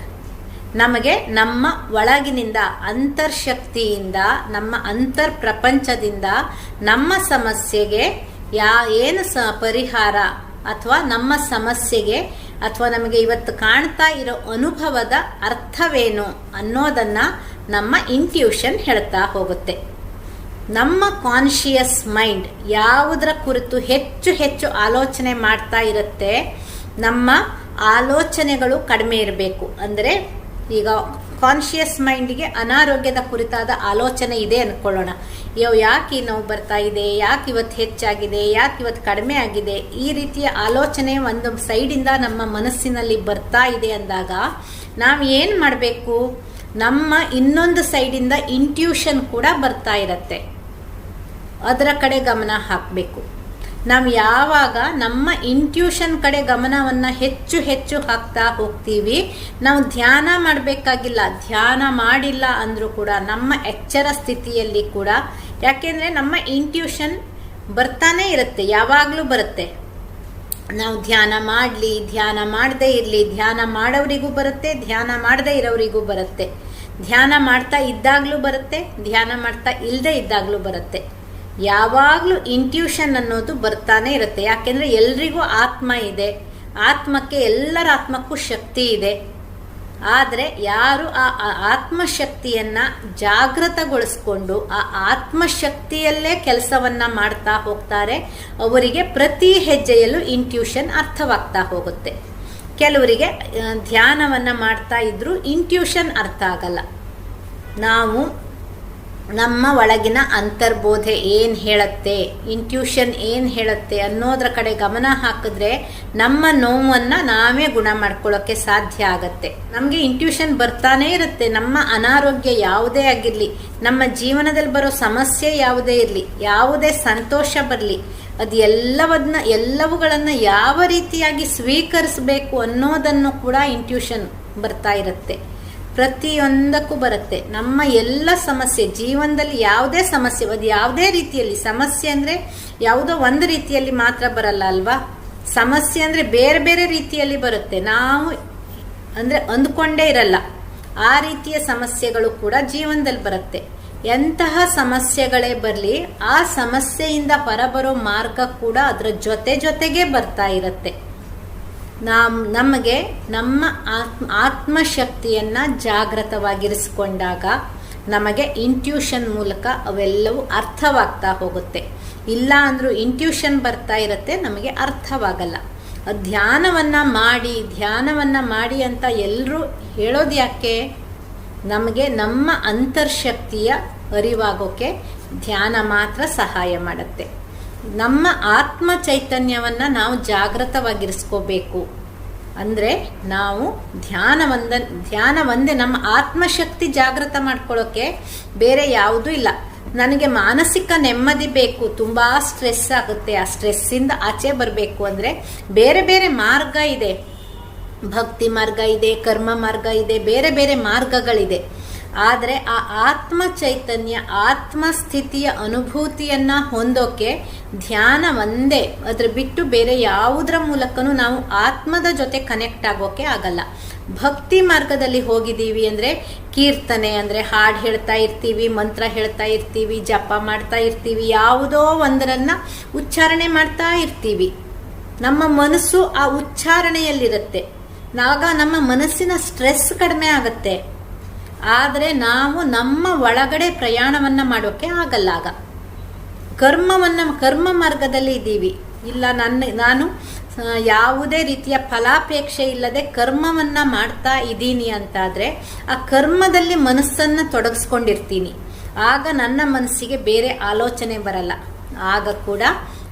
ನಮಗೆ ನಮ್ಮ ಒಳಗಿನಿಂದ ಅಂತರ್ಶಕ್ತಿಯಿಂದ, ನಮ್ಮ ಅಂತರ್ ಪ್ರಪಂಚದಿಂದ ನಮ್ಮ ಸಮಸ್ಯೆಗೆ ಯಾ ಏನು ಸ ಪರಿಹಾರ ಅಥವಾ ನಮ್ಮ ಸಮಸ್ಯೆಗೆ ಅಥವಾ ನಮಗೆ ಇವತ್ತು ಕಾಣ್ತಾ ಇರೋ ಅನುಭವದ ಅರ್ಥವೇನು ಅನ್ನೋದನ್ನ ನಮ್ಮ ಇಂಟ್ಯೂಷನ್ ಹೇಳ್ತಾ ಹೋಗುತ್ತೆ. ನಮ್ಮ ಕಾನ್ಷಿಯಸ್ ಮೈಂಡ್ ಯಾವುದರ ಕುರಿತು ಹೆಚ್ಚು ಹೆಚ್ಚು ಆಲೋಚನೆ ಮಾಡ್ತಾ ಇರುತ್ತೆ, ನಮ್ಮ ಆಲೋಚನೆಗಳು ಕಡಿಮೆ ಇರಬೇಕು. ಅಂದರೆ ಈಗ ಕಾನ್ಷಿಯಸ್ ಮೈಂಡಿಗೆ ಅನಾರೋಗ್ಯದ ಕುರಿತಾದ ಆಲೋಚನೆ ಇದೆ ಅಂದ್ಕೊಳ್ಳೋಣ ಅಯ್ಯೋ ಯಾಕೆ ಈ ನೋವು ಬರ್ತಾ ಇದೆ? ಯಾಕೆ ಇವತ್ತು ಹೆಚ್ಚಾಗಿದೆ? ಯಾಕೆ ಇವತ್ತು ಕಡಿಮೆ ಆಗಿದೆ? ಈ ರೀತಿಯ ಆಲೋಚನೆ ಒಂದು ಸೈಡಿಂದ ನಮ್ಮ ಮನಸ್ಸಿನಲ್ಲಿ ಬರ್ತಾ ಇದೆ ಅಂದಾಗ ನಾವು ಏನು ಮಾಡಬೇಕು? ನಮ್ಮ ಇನ್ನೊಂದು ಸೈಡಿಂದ ಇಂಟ್ಯೂಷನ್ ಕೂಡ ಬರ್ತಾ ಇರತ್ತೆ. ಅದರ ಕಡೆ ಗಮನ ಹಾಕಬೇಕು. ನಾವು ಯಾವಾಗ ನಮ್ಮ ಇಂಟ್ಯೂಷನ್ ಕಡೆ ಗಮನವನ್ನು ಹೆಚ್ಚು ಹೆಚ್ಚು ಹಾಕ್ತಾ ಹೋಗ್ತೀವಿ, ನಾವು ಧ್ಯಾನ ಮಾಡಬೇಕಾಗಿಲ್ಲ, ಧ್ಯಾನ ಮಾಡಿಲ್ಲ ಅಂದರೂ ಕೂಡ, ನಮ್ಮ ಎಚ್ಚರ ಸ್ಥಿತಿಯಲ್ಲಿ ಕೂಡ, ಯಾಕೆಂದರೆ ನಮ್ಮ ಇಂಟ್ಯೂಷನ್ ಬರ್ತಾನೆ ಇರುತ್ತೆ, ಯಾವಾಗಲೂ ಬರುತ್ತೆ. ನಾವು ಧ್ಯಾನ ಮಾಡಲಿ, ಧ್ಯಾನ ಮಾಡದೇ ಇರಲಿ, ಧ್ಯಾನ ಮಾಡೋರಿಗೂ ಬರುತ್ತೆ, ಧ್ಯಾನ ಮಾಡದೇ ಇರೋರಿಗೂ ಬರುತ್ತೆ. ಧ್ಯಾನ ಮಾಡ್ತಾ ಇದ್ದಾಗಲೂ ಬರುತ್ತೆ, ಧ್ಯಾನ ಮಾಡ್ತಾ ಇಲ್ಲದೆ ಇದ್ದಾಗಲೂ ಬರುತ್ತೆ. ಯಾವಾಗಲೂ ಇಂಟ್ಯೂಷನ್ ಅನ್ನೋದು ಬರ್ತಾನೆ ಇರುತ್ತೆ. ಯಾಕೆಂದರೆ ಎಲ್ರಿಗೂ ಆತ್ಮ ಇದೆ. ಆತ್ಮಕ್ಕೆ ಎಲ್ಲರ ಆತ್ಮಕ್ಕೂ ಶಕ್ತಿ ಇದೆ. ಆದರೆ ಯಾರು ಆ ಆತ್ಮಶಕ್ತಿಯನ್ನು ಜಾಗೃತಗೊಳಿಸ್ಕೊಂಡು ಆ ಆತ್ಮಶಕ್ತಿಯಲ್ಲೇ ಕೆಲಸವನ್ನ ಮಾಡ್ತಾ ಹೋಗ್ತಾರೆ, ಅವರಿಗೆ ಪ್ರತಿ ಹೆಜ್ಜೆಯಲ್ಲೂ ಇಂಟ್ಯೂಷನ್ ಅರ್ಥವಾಗ್ತಾ ಹೋಗುತ್ತೆ. ಕೆಲವರಿಗೆ ಧ್ಯಾನವನ್ನು ಧ್ಯಾನವನ್ನ ಮಾಡ್ತಾ ಇದ್ದರೂ ಇಂಟ್ಯೂಷನ್ ಅರ್ಥ ಆಗಲ್ಲ. ನಾವು ನಮ್ಮ ಒಳಗಿನ ಅಂತರ್ಬೋಧೆ ಏನು ಹೇಳುತ್ತೆ ಇಂಟ್ಯೂಷನ್ ಏನು ಹೇಳುತ್ತೆ ಅನ್ನೋದ್ರ ಕಡೆ ಗಮನ ಹಾಕಿದ್ರೆ ನಮ್ಮ ನೋವನ್ನು ನಾವೇ ಗುಣ ಮಾಡ್ಕೊಳ್ಳೋಕ್ಕೆ ಸಾಧ್ಯ ಆಗತ್ತೆ. ನಮಗೆ ಇಂಟ್ಯೂಷನ್ ಬರ್ತಾನೆ ಇರುತ್ತೆ, ನಮ್ಮ ಅನಾರೋಗ್ಯ ಯಾವುದೇ ಆಗಿರಲಿ, ನಮ್ಮ ಜೀವನದಲ್ಲಿ ಬರೋ ಸಮಸ್ಯೆ ಯಾವುದೇ ಇರಲಿ, ಯಾವುದೇ ಸಂತೋಷ ಬರಲಿ, ಅದು ಎಲ್ಲವನ್ನ ಎಲ್ಲವುಗಳನ್ನು ಯಾವ ರೀತಿಯಾಗಿ ಸ್ವೀಕರಿಸಬೇಕು ಅನ್ನೋದನ್ನು ಕೂಡ ಇಂಟ್ಯೂಷನ್ ಬರ್ತಾ ಇರುತ್ತೆ. ಪ್ರತಿಯೊಂದಕ್ಕೂ ಬರುತ್ತೆ. ನಮ್ಮ ಎಲ್ಲ ಸಮಸ್ಯೆ, ಜೀವನದಲ್ಲಿ ಯಾವುದೇ ಸಮಸ್ಯೆ, ಅದು ಯಾವುದೇ ರೀತಿಯಲ್ಲಿ, ಸಮಸ್ಯೆ ಅಂದರೆ ಯಾವುದೋ ಒಂದು ರೀತಿಯಲ್ಲಿ ಮಾತ್ರ ಬರಲ್ಲ ಅಲ್ವಾ? ಸಮಸ್ಯೆ ಅಂದರೆ ಬೇರೆ ಬೇರೆ ರೀತಿಯಲ್ಲಿ ಬರುತ್ತೆ. ನಾವು ಅಂದರೆ ಅಂದ್ಕೊಂಡೇ ಇರಲ್ಲ. ಆ ರೀತಿಯ ಸಮಸ್ಯೆಗಳು ಕೂಡ ಜೀವನದಲ್ಲಿ ಬರುತ್ತೆ. ಎಂತಹ ಸಮಸ್ಯೆಗಳೇ ಬರಲಿ, ಆ ಸಮಸ್ಯೆಯಿಂದ ಹೊರಬರೋ ಮಾರ್ಗ ಕೂಡ ಅದರ ಜೊತೆ ಜೊತೆಗೆ ಬರ್ತಾ ಇರುತ್ತೆ. ನಮ್, ನಮಗೆ ನಮ್ಮ ಆತ್ಮ, ಆತ್ಮಶಕ್ತಿಯನ್ನು ಜಾಗೃತವಾಗಿರಿಸಿಕೊಂಡಾಗ ನಮಗೆ ಇಂಟ್ಯೂಷನ್ ಮೂಲಕ ಅವೆಲ್ಲವೂ ಅರ್ಥವಾಗ್ತಾ ಹೋಗುತ್ತೆ. ಇಲ್ಲ ಅಂದರೂ ಇಂಟ್ಯೂಷನ್ ಬರ್ತಾ ಇರುತ್ತೆ, ನಮಗೆ ಅರ್ಥವಾಗಲ್ಲ. ಧ್ಯಾನವನ್ನ ಮಾಡಿ ಧ್ಯಾನವನ್ನ ಮಾಡಿ ಅಂತ ಎಲ್ಲರೂ ಹೇಳೋದು ಯಾಕೆ? ನಮಗೆ ನಮ್ಮ ಅಂತರ್ಶಕ್ತಿಯ ಅರಿವಾಗೋಕೆ ಧ್ಯಾನ ಮಾತ್ರ ಸಹಾಯ ಮಾಡುತ್ತೆ. ನಮ್ಮ ಆತ್ಮ ಚೈತನ್ಯವನ್ನು ನಾವು ಜಾಗೃತವಾಗಿರಿಸ್ಕೋಬೇಕು ಅಂದರೆ ನಾವು ಧ್ಯಾನ ಒಂದ ಧ್ಯಾನ ಒಂದೇ ನಮ್ಮ ಆತ್ಮಶಕ್ತಿ ಜಾಗೃತ ಮಾಡ್ಕೊಳ್ಳೋಕ್ಕೆ ಬೇರೆ ಯಾವುದೂ ಇಲ್ಲ. ನನಗೆ ಮಾನಸಿಕ ನೆಮ್ಮದಿ ಬೇಕು, ತುಂಬ ಸ್ಟ್ರೆಸ್ ಆಗುತ್ತೆ. ಆ ಸ್ಟ್ರೆಸ್ಸಿಂದ ಆಚೆ ಬರಬೇಕು ಅಂದರೆ ಬೇರೆ ಬೇರೆ ಮಾರ್ಗ ಇದೆ. ಭಕ್ತಿ ಮಾರ್ಗ ಇದೆ, ಕರ್ಮ ಮಾರ್ಗ ಇದೆ, ಬೇರೆ ಬೇರೆ ಮಾರ್ಗಗಳಿದೆ. ಆದರೆ ಆ ಆತ್ಮ ಚೈತನ್ಯ, ಆತ್ಮ ಸ್ಥಿತಿಯ ಅನುಭೂತಿಯನ್ನ ಹೊಂದೋಕೆ ಧ್ಯಾನ ಒಂದೇ. ಅದ್ರ ಬಿಟ್ಟು ಬೇರೆ ಯಾವುದರ ಮೂಲಕನೂ ನಾವು ಆತ್ಮದ ಜೊತೆ ಕನೆಕ್ಟ್ ಆಗೋಕೆ ಆಗಲ್ಲ. ಭಕ್ತಿ ಮಾರ್ಗದಲ್ಲಿ ಹೋಗಿದ್ದೀವಿ ಅಂದರೆ ಕೀರ್ತನೆ ಅಂದರೆ ಹಾಡು ಹೇಳ್ತಾ ಇರ್ತೀವಿ, ಮಂತ್ರ ಹೇಳ್ತಾ ಇರ್ತೀವಿ, ಜಪ ಮಾಡ್ತಾ ಇರ್ತೀವಿ, ಯಾವುದೋ ಒಂದರನ್ನು ಉಚ್ಚಾರಣೆ ಮಾಡ್ತಾ ಇರ್ತೀವಿ. ನಮ್ಮ ಮನಸ್ಸು ಆ ಉಚ್ಚಾರಣೆಯಲ್ಲಿರುತ್ತೆ. ಆಗ ನಮ್ಮ ಮನಸ್ಸಿನ ಸ್ಟ್ರೆಸ್ ಕಡಿಮೆ ಆಗುತ್ತೆ. ಆದರೆ ನಾವು ನಮ್ಮ ಒಳಗಡೆ ಪ್ರಯಾಣವನ್ನ ಮಾಡೋಕ್ಕೆ ಆಗಲ್ಲ ಆಗ. ಕರ್ಮವನ್ನು, ಕರ್ಮ ಮಾರ್ಗದಲ್ಲಿ ಇದ್ದೀವಿ. ಇಲ್ಲ ನನ್ನ, ನಾನು ಯಾವುದೇ ರೀತಿಯ ಫಲಾಪೇಕ್ಷೆ ಇಲ್ಲದೆ ಕರ್ಮವನ್ನ ಮಾಡ್ತಾ ಇದ್ದೀನಿ ಅಂತಾದರೆ ಆ ಕರ್ಮದಲ್ಲಿ ಮನಸ್ಸನ್ನು ತೊಡಗಿಸ್ಕೊಂಡಿರ್ತೀನಿ. ಆಗ ನನ್ನ ಮನಸ್ಸಿಗೆ ಬೇರೆ ಆಲೋಚನೆ ಬರಲ್ಲ. ಆಗ ಕೂಡ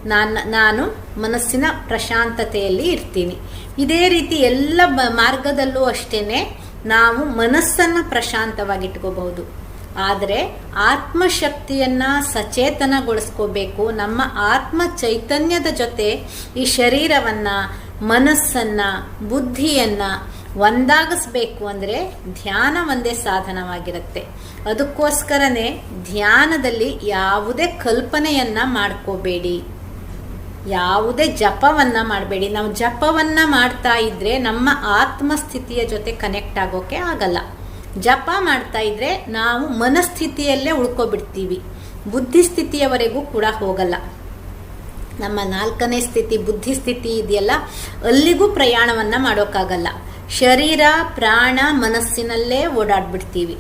ನಾನು ನಾನು ಮನಸ್ಸಿನ ಪ್ರಶಾಂತತೆಯಲ್ಲಿ ಇರ್ತೀನಿ. ಇದೇ ರೀತಿ ಎಲ್ಲ ಮಾರ್ಗದಲ್ಲೂ ಅಷ್ಟೇನೆ ನಾವು ಮನಸ್ಸನ್ನು ಪ್ರಶಾಂತವಾಗಿಟ್ಕೋಬಹುದು. ಆದರೆ ಆತ್ಮಶಕ್ತಿಯನ್ನ ಸಚೇತನಗೊಳಿಸ್ಕೋಬೇಕು. ನಮ್ಮ ಆತ್ಮ ಚೈತನ್ಯದ ಜೊತೆ ಈ ಶರೀರವನ್ನ, ಮನಸ್ಸನ್ನ, ಬುದ್ಧಿಯನ್ನ ಒಂದಾಗಿಸ್ಬೇಕು ಅಂದರೆ ಧ್ಯಾನ ಒಂದೇ ಸಾಧನವಾಗಿರುತ್ತೆ. ಅದಕ್ಕೋಸ್ಕರನೇ ಧ್ಯಾನದಲ್ಲಿ ಯಾವುದೇ ಕಲ್ಪನೆಯನ್ನ ಮಾಡ್ಕೋಬೇಡಿ. ಯಾವುದೇ ಜಪವನ್ನು ಮಾಡಬೇಡಿ. ನಾವು ಜಪವನ್ನು ಮಾಡ್ತಾ ಇದ್ದರೆ ನಮ್ಮ ಆತ್ಮಸ್ಥಿತಿಯ ಜೊತೆ ಕನೆಕ್ಟ್ ಆಗೋಕ್ಕೆ ಆಗಲ್ಲ. ಜಪ ಮಾಡ್ತಾ ಇದ್ದರೆ ನಾವು ಮನಸ್ಥಿತಿಯಲ್ಲೇ ಉಳ್ಕೊಬಿಡ್ತೀವಿ. ಬುದ್ಧಿಸ್ಥಿತಿಯವರೆಗೂ ಕೂಡ ಹೋಗಲ್ಲ. ನಮ್ಮ ನಾಲ್ಕನೇ ಸ್ಥಿತಿ, ಬುದ್ಧಿಸ್ಥಿತಿ ಇದೆಯಲ್ಲ, ಅಲ್ಲಿಗೂ ಪ್ರಯಾಣವನ್ನು ಮಾಡೋಕ್ಕಾಗಲ್ಲ. ಶರೀರ, ಪ್ರಾಣ ಮನಸ್ಸಿನಲ್ಲೇ ಓಡಾಡ್ಬಿಡ್ತೀವಿ.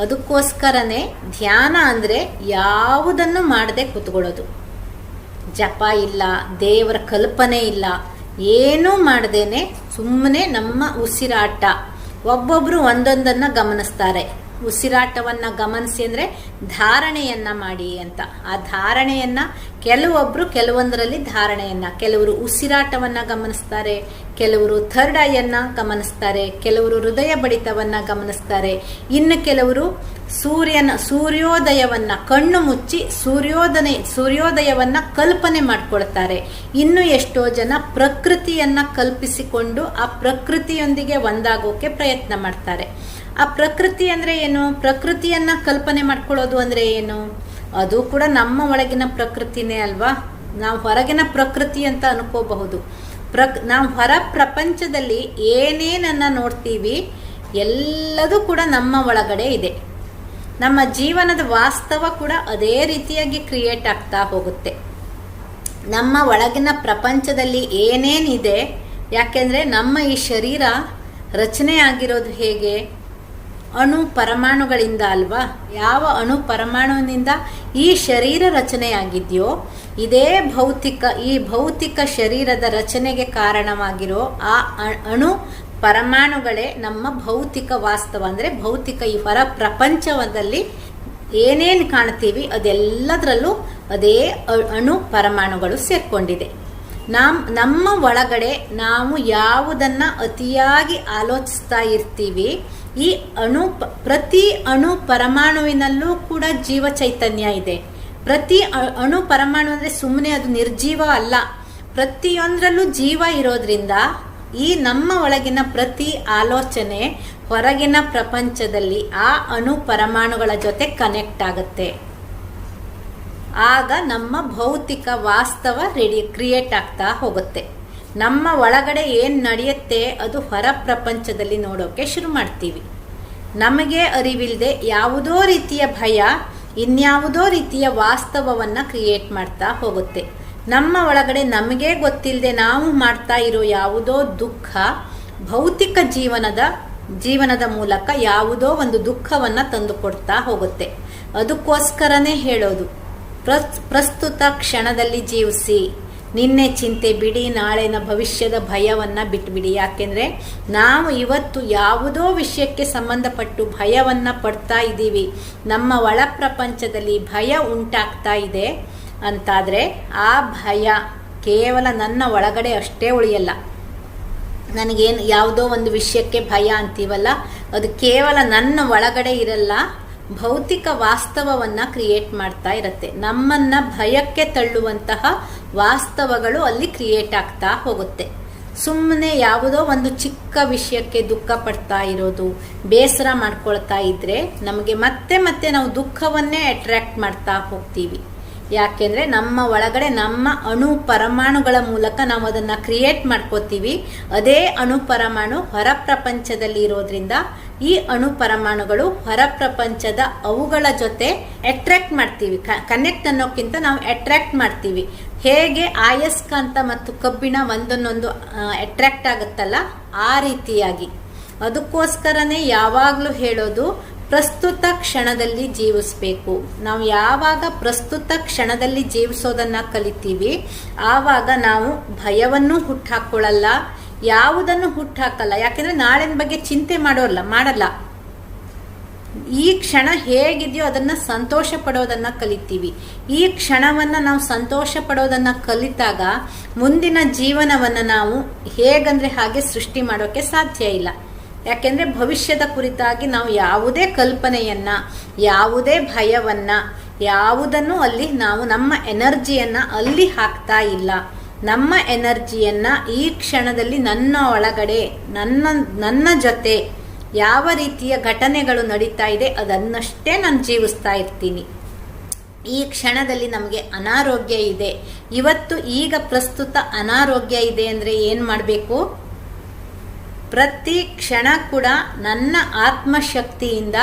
ಅದಕ್ಕೋಸ್ಕರನೇ ಧ್ಯಾನ ಅಂದರೆ ಯಾವುದನ್ನು ಮಾಡದೆ ಕೂತ್ಕೊಳ್ಳೋದು. ಜಪ ಇಲ್ಲ ದೇವರ ಕಲ್ಪನೆ ಇಲ್ಲ ಏನೂ ಮಾಡ್ದೇನೆ ಸುಮ್ಮನೆ ನಮ್ಮ ಉಸಿರಾಟ. ಒಬ್ಬೊಬ್ಬರು ಒಂದೊಂದನ್ನ ಗಮನಿಸ್ತಾರೆ. ಉಸಿರಾಟವನ್ನ ಗಮನಿಸಿ ಅಂದ್ರೆ ಧಾರಣೆಯನ್ನ ಮಾಡಿ ಅಂತ. ಆ ಧಾರಣೆಯನ್ನ ಕೆಲವೊಬ್ಬರು ಕೆಲವೊಂದರಲ್ಲಿ ಧಾರಣೆಯನ್ನ, ಕೆಲವರು ಉಸಿರಾಟವನ್ನ ಗಮನಿಸ್ತಾರೆ, ಕೆಲವರು ಥರ್ಡ್ ಐಯನ್ನ ಗಮನಿಸ್ತಾರೆ, ಕೆಲವರು ಹೃದಯ ಬಡಿತವನ್ನ ಗಮನಿಸ್ತಾರೆ. ಇನ್ನು ಕೆಲವರು ಸೂರ್ಯನ, ಸೂರ್ಯೋದಯವನ್ನ, ಕಣ್ಣು ಮುಚ್ಚಿ ಸೂರ್ಯೋದನೆ, ಸೂರ್ಯೋದಯವನ್ನ ಕಲ್ಪನೆ ಮಾಡ್ಕೊಳ್ತಾರೆ. ಇನ್ನು ಎಷ್ಟೋ ಜನ ಪ್ರಕೃತಿಯನ್ನ ಕಲ್ಪಿಸಿಕೊಂಡು ಆ ಪ್ರಕೃತಿಯೊಂದಿಗೆ ಒಂದಾಗೋಕೆ ಪ್ರಯತ್ನ ಮಾಡ್ತಾರೆ. ಆ ಪ್ರಕೃತಿ ಅಂದ್ರೆ ಏನು? ಪ್ರಕೃತಿಯನ್ನ ಕಲ್ಪನೆ ಮಾಡ್ಕೊಳ್ಳೋದು ಅಂದ್ರೆ ಏನು? ಅದು ಕೂಡ ನಮ್ಮ ಒಳಗಿನ ಪ್ರಕೃತಿನೇ ಅಲ್ವಾ? ನಾವು ಹೊರಗಿನ ಪ್ರಕೃತಿ ಅಂತ ಅನ್ಕೋಬಹುದು. ಪ್ರಕ್, ನಾವು ಹೊರ ಪ್ರಪಂಚದಲ್ಲಿ ಏನೇನನ್ನ ನೋಡ್ತೀವಿ, ಎಲ್ಲದೂ ಕೂಡ ನಮ್ಮ ಒಳಗಡೆ ಇದೆ. ನಮ್ಮ ಜೀವನದ ವಾಸ್ತವ ಕೂಡ ಅದೇ ರೀತಿಯಾಗಿ ಕ್ರಿಯೇಟ್ ಆಗ್ತಾ ಹೋಗುತ್ತೆ. ನಮ್ಮ ಒಳಗಿನ ಪ್ರಪಂಚದಲ್ಲಿ ಏನೇನಿದೆ? ಯಾಕೆಂದ್ರೆ ನಮ್ಮ ಈ ಶರೀರ ರಚನೆ ಆಗಿರೋದು ಹೇಗೆ? ಅಣು ಪರಮಾಣುಗಳಿಂದ ಅಲ್ವಾ? ಯಾವ ಅಣು ಪರಮಾಣುವಿನಿಂದ ಈ ಶರೀರ ರಚನೆಯಾಗಿದೆಯೋ, ಇದೇ ಭೌತಿಕ, ಈ ಭೌತಿಕ ಶರೀರದ ರಚನೆಗೆ ಕಾರಣವಾಗಿರೋ ಆ ಅಣು ಪರಮಾಣುಗಳೇ ನಮ್ಮ ಭೌತಿಕ ವಾಸ್ತವ. ಅಂದರೆ ಭೌತಿಕ ಈ ಹೊರ ಪ್ರಪಂಚದಲ್ಲಿ ಏನೇನು ಕಾಣ್ತೀವಿ, ಅದೆಲ್ಲದರಲ್ಲೂ ಅದೇ ಅಣು ಪರಮಾಣುಗಳು ಸೇರ್ಕೊಂಡಿದೆ. ನಮ್, ನಮ್ಮ ಒಳಗಡೆ ನಾವು ಯಾವುದನ್ನು ಅತಿಯಾಗಿ ಆಲೋಚಿಸ್ತಾ ಇರ್ತೀವಿ ಈ ಅಣು ಪ್ರತಿ ಅಣು ಪರಮಾಣುವಿನಲ್ಲೂ ಕೂಡ ಜೀವ ಚೈತನ್ಯ ಇದೆ. ಪ್ರತಿ ಅಣು ಪರಮಾಣು ಅಂದ್ರೆ ಸುಮ್ಮನೆ ಅದು ನಿರ್ಜೀವ ಅಲ್ಲ. ಪ್ರತಿಯೊಂದರಲ್ಲೂ ಜೀವ ಇರೋದ್ರಿಂದ ಈ ನಮ್ಮ ಒಳಗಿನ ಪ್ರತಿ ಆಲೋಚನೆ ಹೊರಗಿನ ಪ್ರಪಂಚದಲ್ಲಿ ಆ ಅಣು ಪರಮಾಣುಗಳ ಜೊತೆ ಕನೆಕ್ಟ್ ಆಗುತ್ತೆ. ಆಗ ನಮ್ಮ ಭೌತಿಕ ವಾಸ್ತವ ರೆಡಿ ಕ್ರಿಯೇಟ್ ಆಗ್ತಾ ಹೋಗುತ್ತೆ. ನಮ್ಮ ಒಳಗಡೆ ಏನು ನಡೆಯುತ್ತೆ ಅದು ಹೊರ ಪ್ರಪಂಚದಲ್ಲಿ ನೋಡೋಕೆ ಶುರು ಮಾಡ್ತೀವಿ. ನಮಗೆ ಅರಿವಿಲ್ಲದೆ ಯಾವುದೋ ರೀತಿಯ ಭಯ, ಇನ್ಯಾವುದೋ ರೀತಿಯ ವಾಸ್ತವವನ್ನು ಕ್ರಿಯೇಟ್ ಮಾಡ್ತಾ ಹೋಗುತ್ತೆ. ನಮ್ಮ ಒಳಗಡೆ ನಮಗೆ ಗೊತ್ತಿಲ್ಲದೆ ನಾವು ಮಾಡ್ತಾ ಇರೋ ಯಾವುದೋ ದುಃಖ, ಭೌತಿಕ ಜೀವನದ ಜೀವನದ ಮೂಲಕ ಯಾವುದೋ ಒಂದು ದುಃಖವನ್ನು ತಂದುಕೊಡ್ತಾ ಹೋಗುತ್ತೆ. ಅದಕ್ಕೋಸ್ಕರನೇ ಹೇಳೋದು, ಪ್ರಸ್, ಪ್ರಸ್ತುತ ಕ್ಷಣದಲ್ಲಿ ಜೀವಿಸಿ ನಿನ್ನೆ ಚಿಂತೆ ಬಿಡಿ, ನಾಳೆನ ಭವಿಷ್ಯದ ಭಯವನ್ನ ಬಿಟ್ಬಿಡಿ. ಯಾಕೆಂದ್ರೆ ನಾವು ಇವತ್ತು ಯಾವುದೋ ವಿಷಯಕ್ಕೆ ಸಂಬಂಧಪಟ್ಟು ಭಯವನ್ನ ಪಡ್ತಾ ಇದ್ದೀವಿ. ನಮ್ಮ ಒಳ ಪ್ರಪಂಚದಲ್ಲಿ ಭಯ ಉಂಟಾಗ್ತಾ ಇದೆ ಅಂತಾದ್ರೆ ಆ ಭಯ ಕೇವಲ ನನ್ನ ಒಳಗಡೆ ಅಷ್ಟೇ ಉಳಿಯಲ್ಲ. ನನಗೇನು ಯಾವುದೋ ಒಂದು ವಿಷಯಕ್ಕೆ ಭಯ ಅಂತೀವಲ್ಲ, ಅದು ಕೇವಲ ನನ್ನ ಒಳಗಡೆ ಇರಲ್ಲ ಭೌತಿಕ ವಾಸ್ತವವನ್ನ ಕ್ರಿಯೇಟ್ ಮಾಡ್ತಾ ಇರುತ್ತೆ. ನಮ್ಮನ್ನ ಭಯಕ್ಕೆ ತಳ್ಳುವಂತಹ ವಾಸ್ತವಗಳು ಅಲ್ಲಿ ಕ್ರಿಯೇಟ್ ಆಗ್ತಾ ಹೋಗುತ್ತೆ. ಸುಮ್ಮನೆ ಯಾವುದೋ ಒಂದು ಚಿಕ್ಕ ವಿಷಯಕ್ಕೆ ದುಃಖ ಪಡ್ತಾ ಇರೋದು, ಬೇಸರ ಮಾಡ್ಕೊಳ್ತಾ ಇದ್ರೆ ನಮಗೆ ಮತ್ತೆ ಮತ್ತೆ ನಾವು ದುಃಖವನ್ನೇ ಅಟ್ರಾಕ್ಟ್ ಮಾಡ್ತಾ ಹೋಗ್ತೀವಿ. ಯಾಕೆಂದ್ರೆ ನಮ್ಮ ಒಳಗಡೆ ನಮ್ಮ ಅಣು ಪರಮಾಣುಗಳ ಮೂಲಕ ನಾವು ಅದನ್ನ ಕ್ರಿಯೇಟ್ ಮಾಡ್ಕೋತೀವಿ. ಅದೇ ಅಣು ಪರಮಾಣು ಹೊರ ಪ್ರಪಂಚದಲ್ಲಿ ಇರೋದ್ರಿಂದ ಈ ಅಣು ಪರಮಾಣುಗಳು ಹೊರ ಪ್ರಪಂಚದ ಅವುಗಳ ಜೊತೆ ಅಟ್ರಾಕ್ಟ್ ಮಾಡ್ತೀವಿ. ಕನೆಕ್ಟ್ ಅನ್ನೋಕ್ಕಿಂತ ನಾವು ಅಟ್ರಾಕ್ಟ್ ಮಾಡ್ತೀವಿ. ಹೇಗೆ ಆಯಸ್ಕಾಂತ ಮತ್ತು ಕಬ್ಬಿಣ ಒಂದನ್ನೊಂದು ಅಟ್ರಾಕ್ಟ್ ಆಗುತ್ತಲ್ಲ ಆ ರೀತಿಯಾಗಿ. ಅದಕ್ಕೋಸ್ಕರನೇ ಯಾವಾಗಲೂ ಹೇಳೋದು ಪ್ರಸ್ತುತ ಕ್ಷಣದಲ್ಲಿ ಜೀವಿಸಬೇಕು. ನಾವು ಯಾವಾಗ ಪ್ರಸ್ತುತ ಕ್ಷಣದಲ್ಲಿ ಜೀವಿಸೋದನ್ನ ಕಲಿತೀವಿ, ಆವಾಗ ನಾವು ಭಯವನ್ನು ಹುಟ್ಟಾಕೊಳ್ಳಲ್ಲ ಯಾವುದನ್ನು ಹುಟ್ಟಾಕಲ್ಲ ಯಾಕೆಂದ್ರೆ ನಾಳಿನ ಬಗ್ಗೆ ಚಿಂತೆ ಮಾಡೋಲ್ಲ ಮಾಡಲ್ಲ. ಈ ಕ್ಷಣ ಹೇಗಿದೆಯೋ ಅದನ್ನ ಸಂತೋಷ ಪಡೋದನ್ನ ಕಲಿತೀವಿ. ಈ ಕ್ಷಣವನ್ನ ನಾವು ಸಂತೋಷ ಪಡೋದನ್ನ ಕಲಿತಾಗ ಮುಂದಿನ ಜೀವನವನ್ನ ನಾವು ಹೇಗಂದ್ರೆ ಹಾಗೆ ಸೃಷ್ಟಿ ಮಾಡೋಕೆ ಸಾಧ್ಯ ಇಲ್ಲ. ಯಾಕೆಂದ್ರೆ ಭವಿಷ್ಯದ ಕುರಿತಾಗಿ ನಾವು ಯಾವುದೇ ಕಲ್ಪನೆಯನ್ನು, ಯಾವುದೇ ಭಯವನ್ನು, ಯಾವುದನ್ನು ಅಲ್ಲಿ ನಾವು ನಮ್ಮ ಎನರ್ಜಿಯನ್ನು ಅಲ್ಲಿ ಹಾಕ್ತಾ ಇಲ್ಲ. ನಮ್ಮ ಎನರ್ಜಿಯನ್ನು ಈ ಕ್ಷಣದಲ್ಲಿ ನನ್ನ ಒಳಗಡೆ, ನನ್ನ ನನ್ನ ಜೊತೆ ಯಾವ ರೀತಿಯ ಘಟನೆಗಳು ನಡೀತಾ ಇದೆ ಅದನ್ನಷ್ಟೇ ನಾನು ಜೀವಿಸ್ತಾ ಇರ್ತೀನಿ. ಈ ಕ್ಷಣದಲ್ಲಿ ನಮಗೆ ಅನಾರೋಗ್ಯ ಇದೆ. ಇವತ್ತು ಈಗ ಪ್ರಸ್ತುತ ಅನಾರೋಗ್ಯ ಇದೆ ಅಂದರೆ ಏನು ಮಾಡಬೇಕು? ಪ್ರತಿ ಕ್ಷಣ ಕೂಡ ನನ್ನ ಆತ್ಮಶಕ್ತಿಯಿಂದ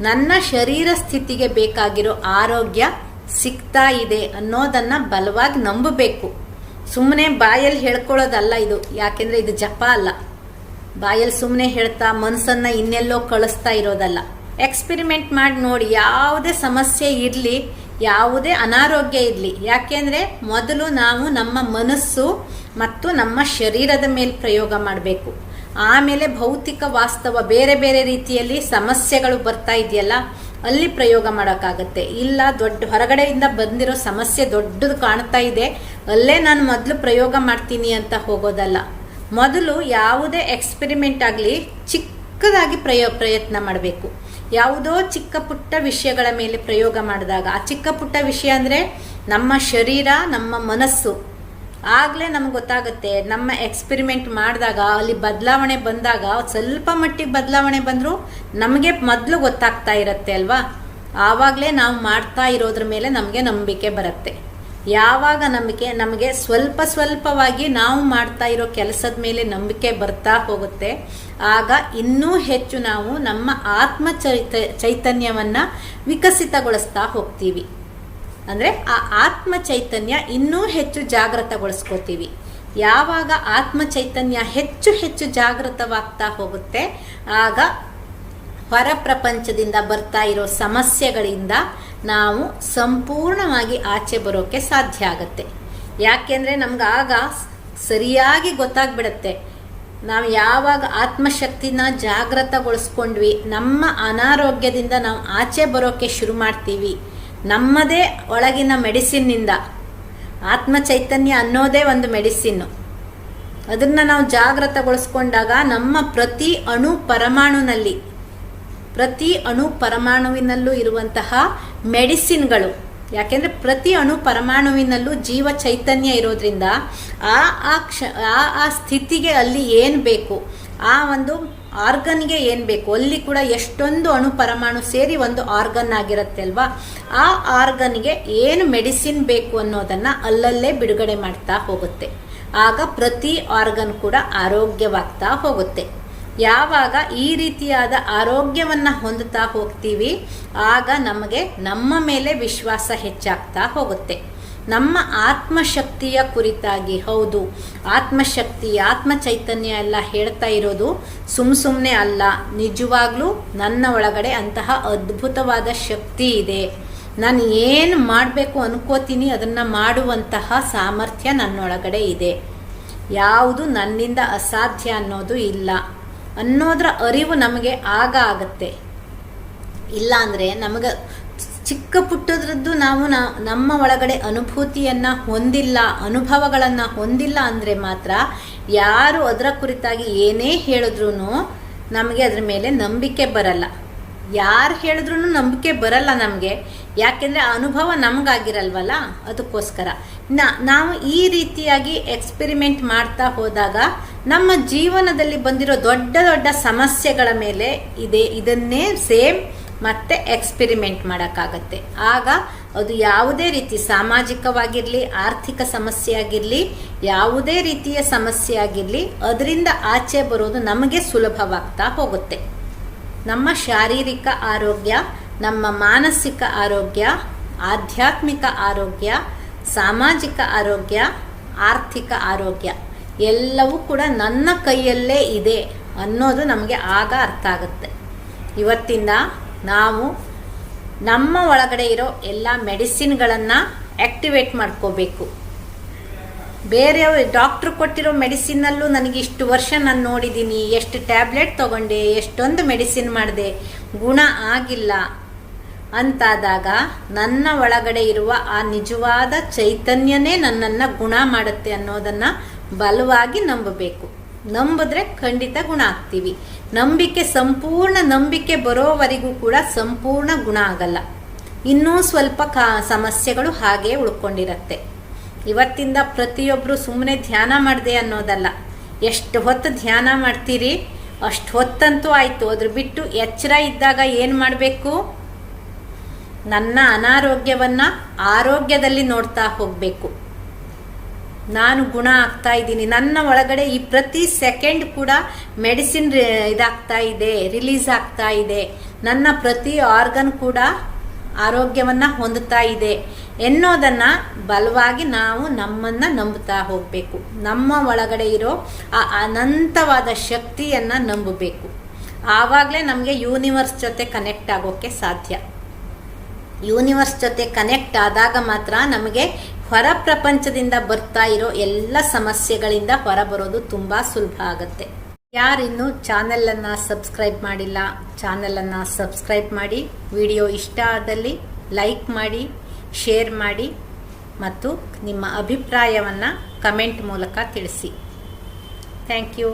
ನನ್ನ ಶರೀರ ಸ್ಥಿತಿಗೆ ಬೇಕಾಗಿರೋ ಆರೋಗ್ಯ ಸಿಗ್ತಾ ಇದೆ ಅನ್ನೋದನ್ನು ಬಲವಾಗಿ ನಂಬಬೇಕು. ಸುಮ್ಮನೆ ಬಾಯಲ್ಲಿ ಹೇಳ್ಕೊಳ್ಳೋದಲ್ಲ ಇದು. ಯಾಕೆಂದರೆ ಇದು ಜಪ ಅಲ್ಲ. ಬಾಯಲ್ಲಿ ಸುಮ್ಮನೆ ಹೇಳ್ತಾ ಮನಸ್ಸನ್ನು ಇನ್ನೆಲ್ಲೋ ಕಳಿಸ್ತಾ ಇರೋದಲ್ಲ. ಎಕ್ಸ್ಪೆರಿಮೆಂಟ್ ಮಾಡಿ ನೋಡಿ. ಯಾವುದೇ ಸಮಸ್ಯೆ ಇರಲಿ, ಯಾವುದೇ ಅನಾರೋಗ್ಯ ಇರಲಿ. ಯಾಕೆಂದರೆ ಮೊದಲು ನಾವು ನಮ್ಮ ಮನಸ್ಸು ಮತ್ತು ನಮ್ಮ ಶರೀರದ ಮೇಲೆ ಪ್ರಯೋಗ ಮಾಡಬೇಕು. ಆಮೇಲೆ ಭೌತಿಕ ವಾಸ್ತವ ಬೇರೆ ಬೇರೆ ರೀತಿಯಲ್ಲಿ ಸಮಸ್ಯೆಗಳು ಬರ್ತಾ ಇದೆಯಲ್ಲ, ಅಲ್ಲಿ ಪ್ರಯೋಗ ಮಾಡೋಕ್ಕಾಗತ್ತೆ. ಇಲ್ಲ, ದೊಡ್ಡ ಹೊರಗಡೆಯಿಂದ ಬಂದಿರೋ ಸಮಸ್ಯೆ ದೊಡ್ಡದು ಕಾಣ್ತಾ ಇದೆ, ಅಲ್ಲೇ ನಾನು ಮೊದಲು ಪ್ರಯೋಗ ಮಾಡ್ತೀನಿ ಅಂತ ಹೋಗೋದಲ್ಲ. ಮೊದಲು ಯಾವುದೇ ಎಕ್ಸ್ಪೆರಿಮೆಂಟ್ ಆಗಲಿ ಚಿಕ್ಕದಾಗಿ ಪ್ರಯೋ, ಪ್ರಯತ್ನ ಮಾಡಬೇಕು. ಯಾವುದೋ ಚಿಕ್ಕ ಪುಟ್ಟ ವಿಷಯಗಳ ಮೇಲೆ ಪ್ರಯೋಗ ಮಾಡಿದಾಗ, ಆ ಚಿಕ್ಕ ಪುಟ್ಟ ವಿಷಯ ಅಂದರೆ ನಮ್ಮ ಶರೀರ, ನಮ್ಮ ಮನಸ್ಸು. ಆಗಲೇ ನಮ್ಗೆ ಗೊತ್ತಾಗುತ್ತೆ, ನಮ್ಮ ಎಕ್ಸ್ಪೆರಿಮೆಂಟ್ ಮಾಡಿದಾಗ, ಅಲ್ಲಿ ಬದಲಾವಣೆ ಬಂದಾಗ, ಸ್ವಲ್ಪ ಮಟ್ಟಿಗೆ ಬದಲಾವಣೆ ಬಂದರೂ ನಮಗೆ ಮೊದಲು ಗೊತ್ತಾಗ್ತಾ ಇರುತ್ತೆ ಅಲ್ವಾ? ಆವಾಗಲೇ ನಾವು ಮಾಡ್ತಾ ಇರೋದ್ರ ಮೇಲೆ ನಮಗೆ ನಂಬಿಕೆ ಬರುತ್ತೆ. ಯಾವಾಗ ನಂಬಿಕೆ, ನಮಗೆ ಸ್ವಲ್ಪ ಸ್ವಲ್ಪವಾಗಿ ನಾವು ಮಾಡ್ತಾ ಇರೋ ಕೆಲಸದ ಮೇಲೆ ನಂಬಿಕೆ ಬರ್ತಾ ಹೋಗುತ್ತೆ, ಆಗ ಇನ್ನೂ ಹೆಚ್ಚು ನಾವು ನಮ್ಮ ಆತ್ಮ ಚೈತ ಚೈತನ್ಯವನ್ನು ವಿಕಸಿತಗೊಳಿಸ್ತಾ ಹೋಗ್ತೀವಿ. ಅಂದರೆ ಆ ಆತ್ಮ ಚೈತನ್ಯ ಇನ್ನೂ ಹೆಚ್ಚು ಜಾಗೃತಗೊಳಿಸ್ಕೋತೀವಿ ಯಾವಾಗ ಆತ್ಮ ಚೈತನ್ಯ ಹೆಚ್ಚು ಹೆಚ್ಚು ಜಾಗೃತವಾಗ್ತಾ ಹೋಗುತ್ತೆ, ಆಗ ಹೊರ ಪ್ರಪಂಚದಿಂದ ಬರ್ತಾ ಇರೋ ಸಮಸ್ಯೆಗಳಿಂದ ನಾವು ಸಂಪೂರ್ಣವಾಗಿ ಆಚೆ ಬರೋಕ್ಕೆ ಸಾಧ್ಯ ಆಗುತ್ತೆ. ಯಾಕೆಂದರೆ ನಮ್ಗೆ ಆಗ ಸರಿಯಾಗಿ ಗೊತ್ತಾಗ್ಬಿಡತ್ತೆ. ನಾವು ಯಾವಾಗ ಆತ್ಮಶಕ್ತಿನ ಜಾಗೃತಗೊಳಿಸ್ಕೊಂಡ್ವಿ ನಮ್ಮ ಅನಾರೋಗ್ಯದಿಂದ ನಾವು ಆಚೆ ಬರೋಕ್ಕೆ ಶುರು ಮಾಡ್ತೀವಿ. ನಮ್ಮದೇ ಒಳಗಿನ ಮೆಡಿಸಿನ್ನಿಂದ. ಆತ್ಮ ಚೈತನ್ಯ ಅನ್ನೋದೇ ಒಂದು ಮೆಡಿಸಿನ್ನು. ಅದನ್ನು ನಾವು ಜಾಗೃತಗೊಳಿಸ್ಕೊಂಡಾಗ ನಮ್ಮ ಪ್ರತಿ ಅಣು ಪರಮಾಣುನಲ್ಲಿ, ಪ್ರತಿ ಅಣು ಪರಮಾಣುವಿನಲ್ಲೂ ಇರುವಂತಹ ಮೆಡಿಸಿನ್ಗಳು, ಯಾಕೆಂದರೆ ಪ್ರತಿ ಅಣು ಪರಮಾಣುವಿನಲ್ಲೂ ಜೀವ ಚೈತನ್ಯ ಇರೋದ್ರಿಂದ ಆ ಆ ಕ್ಷ, ಆ ಆ ಸ್ಥಿತಿಗೆ ಅಲ್ಲಿ ಏನು ಬೇಕು, ಆ ಒಂದು ಆರ್ಗನ್ಗೆ ಏನು ಬೇಕು? ಅಲ್ಲಿ ಕೂಡ ಎಷ್ಟೊಂದು ಅಣು ಪರಮಾಣು ಸೇರಿ ಒಂದು ಆರ್ಗನ್ ಆಗಿರುತ್ತೆ ಅಲ್ವಾ? ಆ ಆರ್ಗನ್ಗೆ ಏನು ಮೆಡಿಸಿನ್ ಬೇಕು ಅನ್ನೋದನ್ನು ಅಲ್ಲಲ್ಲೇ ಬಿಡುಗಡೆ ಮಾಡ್ತಾ ಹೋಗುತ್ತೆ. ಆಗ ಪ್ರತಿ ಆರ್ಗನ್ ಕೂಡ ಆರೋಗ್ಯವಾಗ್ತಾ ಹೋಗುತ್ತೆ. ಯಾವಾಗ ಈ ರೀತಿಯಾದ ಆರೋಗ್ಯವನ್ನು ಹೊಂದುತ್ತಾ ಹೋಗ್ತೀವಿ, ಆಗ ನಮಗೆ ನಮ್ಮ ಮೇಲೆ ವಿಶ್ವಾಸ ಹೆಚ್ಚಾಗ್ತಾ ಹೋಗುತ್ತೆ. ನಮ್ಮ ಆತ್ಮಶಕ್ತಿಯ ಕುರಿತಾಗಿ. ಹೌದು, ಆತ್ಮಶಕ್ತಿ ಆತ್ಮ ಚೈತನ್ಯ ಎಲ್ಲ ಹೇಳ್ತಾ ಇರೋದು ಸುಮ್ ಸುಮ್ಮನೆ ಅಲ್ಲ. ನಿಜವಾಗ್ಲೂ ನನ್ನ ಒಳಗಡೆ ಅಂತಹ ಅದ್ಭುತವಾದ ಶಕ್ತಿ ಇದೆ. ನಾನು ಏನು ಮಾಡಬೇಕು ಅನ್ಕೋತೀನಿ ಅದನ್ನು ಮಾಡುವಂತಹ ಸಾಮರ್ಥ್ಯ ನನ್ನೊಳಗಡೆ ಇದೆ. ಯಾವುದು ನನ್ನಿಂದ ಅಸಾಧ್ಯ ಅನ್ನೋದು ಇಲ್ಲ. ಅನ್ನೋದರ ಅರಿವು ನಮಗೆ ಆಗ ಆಗುತ್ತೆ. ಇಲ್ಲ ಅಂದ್ರೆ ನಮಗೆ ಚಿಕ್ಕ ಪುಟ್ಟದ್ರದ್ದು ನಾವು ನಮ್ಮ ಒಳಗಡೆ ಅನುಭೂತಿಯನ್ನು ಹೊಂದಿಲ್ಲ, ಅನುಭವಗಳನ್ನು ಹೊಂದಿಲ್ಲ ಅಂದರೆ ಮಾತ್ರ ಯಾರು ಅದರ ಕುರಿತಾಗಿ ಏನೇ ಹೇಳಿದ್ರೂ ನಮಗೆ ಅದ್ರ ಮೇಲೆ ನಂಬಿಕೆ ಬರಲ್ಲ. ಯಾರು ಹೇಳಿದ್ರೂ ನಂಬಿಕೆ ಬರಲ್ಲ ನಮಗೆ. ಯಾಕೆಂದರೆ ಅನುಭವ ನಮಗಾಗಿರಲ್ವಲ್ಲ? ಅದಕ್ಕೋಸ್ಕರ. ನಾವು ಈ ರೀತಿಯಾಗಿ ಎಕ್ಸ್ಪೆರಿಮೆಂಟ್ ಮಾಡ್ತಾ ಹೋದಾಗ ನಮ್ಮ ಜೀವನದಲ್ಲಿ ಬಂದಿರೋ ದೊಡ್ಡ ದೊಡ್ಡ ಸಮಸ್ಯೆಗಳ ಮೇಲೆ ಇದೆ, ಇದನ್ನೇ ಸೇಮ್ ಮತ್ತೆ ಎಕ್ಸ್ಪೆರಿಮೆಂಟ್ ಮಾಡೋಕ್ಕಾಗತ್ತೆ. ಆಗ ಅದು ಯಾವುದೇ ರೀತಿ ಸಾಮಾಜಿಕವಾಗಿರಲಿ, ಆರ್ಥಿಕ ಸಮಸ್ಯೆ ಆಗಿರಲಿ ಯಾವುದೇ ರೀತಿಯ ಸಮಸ್ಯೆ ಆಗಿರಲಿ ಅದರಿಂದ ಆಚೆ ಬರೋದು ನಮಗೆ ಸುಲಭವಾಗ್ತಾ ಹೋಗುತ್ತೆ. ನಮ್ಮ ಶಾರೀರಿಕ ಆರೋಗ್ಯ, ನಮ್ಮ ಮಾನಸಿಕ ಆರೋಗ್ಯ, ಆಧ್ಯಾತ್ಮಿಕ ಆರೋಗ್ಯ, ಸಾಮಾಜಿಕ ಆರೋಗ್ಯ, ಆರ್ಥಿಕ ಆರೋಗ್ಯ ಎಲ್ಲವೂ ಕೂಡ ನನ್ನ ಕೈಯಲ್ಲೇ ಇದೆ ಅನ್ನೋದು ನಮಗೆ ಆಗ ಅರ್ಥ ಆಗುತ್ತೆ. ಇವತ್ತಿಂದ ನಾವು ನಮ್ಮ ಒಳಗಡೆ ಇರೋ ಎಲ್ಲ ಮೆಡಿಸಿನ್ಗಳನ್ನು ಆ್ಯಕ್ಟಿವೇಟ್ ಮಾಡ್ಕೋಬೇಕು. ಬೇರೆ ಡಾಕ್ಟ್ರು ಕೊಟ್ಟಿರೋ ಮೆಡಿಸಿನ್ನಲ್ಲೂ ನನಗೆ ಇಷ್ಟು ವರ್ಷ ನಾನು ನೋಡಿದ್ದೀನಿ, ಎಷ್ಟು ಟ್ಯಾಬ್ಲೆಟ್ ತೊಗೊಂಡೆ, ಎಷ್ಟೊಂದು ಮೆಡಿಸಿನ್ ಮಾಡಿದೆ, ಗುಣ ಆಗಿಲ್ಲ ಅಂತಾದಾಗ ನನ್ನ ಒಳಗಡೆ ಇರುವ ಆ ನಿಜವಾದ ಚೈತನ್ಯನೇ ನನ್ನನ್ನು ಗುಣ ಮಾಡುತ್ತೆ ಅನ್ನೋದನ್ನು ಬಲವಾಗಿ ನಂಬಬೇಕು. ನಂಬಿದ್ರೆ ಖಂಡಿತ ಗುಣ ಆಗ್ತೀವಿ. ನಂಬಿಕೆ ಸಂಪೂರ್ಣ ನಂಬಿಕೆ ಬರೋವರೆಗೂ ಕೂಡ ಸಂಪೂರ್ಣ ಗುಣ ಆಗಲ್ಲ. ಇನ್ನೂ ಸ್ವಲ್ಪ ಕಾ ಸಮಸ್ಯೆಗಳು ಹಾಗೇ ಉಳ್ಕೊಂಡಿರತ್ತೆ. ಇವತ್ತಿಂದ ಪ್ರತಿಯೊಬ್ಬರು ಸುಮ್ಮನೆ ಧ್ಯಾನ ಮಾಡಿದೆ ಅನ್ನೋದಲ್ಲ. ಎಷ್ಟು ಹೊತ್ತು ಧ್ಯಾನ ಮಾಡ್ತೀರಿ? ಅಷ್ಟು ಹೊತ್ತಂತೂ ಆಯಿತು. ಅದ್ರ ಬಿಟ್ಟು ಎಚ್ಚರ ಇದ್ದಾಗ ಏನು ಮಾಡಬೇಕು? ನನ್ನ ಅನಾರೋಗ್ಯವನ್ನು ಆರೋಗ್ಯದಲ್ಲಿ ನೋಡ್ತಾ ಹೋಗಬೇಕು. ನಾನು ಗುಣ ಆಗ್ತಾ ಇದ್ದೀನಿ. ನನ್ನ ಒಳಗಡೆ ಈ ಪ್ರತಿ ಸೆಕೆಂಡ್ ಕೂಡ ಮೆಡಿಸಿನ್ ಇದಾಗ್ತಾ ಇದೆ, ರಿಲೀಸ್ ಆಗ್ತಾ ಇದೆ. ನನ್ನ ಪ್ರತಿ ಆರ್ಗನ್ ಕೂಡ ಆರೋಗ್ಯವನ್ನು ಹೊಂದುತ್ತಾ ಇದೆ. ಎನ್ನೋದನ್ನು ಬಲವಾಗಿ ನಾವು ನಮ್ಮನ್ನು ನಂಬುತ್ತಾ ಹೋಗಬೇಕು. ನಮ್ಮ ಒಳಗಡೆ ಇರೋ ಆ ಅನಂತವಾದ ಶಕ್ತಿಯನ್ನು ನಂಬಬೇಕು. ಆವಾಗಲೇ ನಮಗೆ ಯೂನಿವರ್ಸ್ ಜೊತೆ ಕನೆಕ್ಟ್ ಆಗೋಕ್ಕೆ ಸಾಧ್ಯ. ಯೂನಿವರ್ಸ್ ಜೊತೆ ಕನೆಕ್ಟ್ ಆದಾಗ ಮಾತ್ರ ನಮಗೆ ಹೊರ ಪ್ರಪಂಚದಿಂದ ಬರ್ತಾ ಇರೋ ಎಲ್ಲ ಸಮಸ್ಯೆಗಳಿಂದ ಹೊರಬರೋದು ತುಂಬ ಸುಲಭ ಆಗುತ್ತೆ. ಯಾರಿನ್ನೂ ಚಾನಲನ್ನು ಸಬ್ಸ್ಕ್ರೈಬ್ ಮಾಡಿಲ್ಲ, ಚಾನಲನ್ನು ಸಬ್ಸ್ಕ್ರೈಬ್ ಮಾಡಿ, ವಿಡಿಯೋ ಇಷ್ಟ ಆದಲ್ಲಿ ಲೈಕ್ ಮಾಡಿ, ಶೇರ್ ಮಾಡಿ ಮತ್ತು ನಿಮ್ಮ ಅಭಿಪ್ರಾಯವನ್ನು ಕಮೆಂಟ್ ಮೂಲಕ ತಿಳಿಸಿ. Thank you.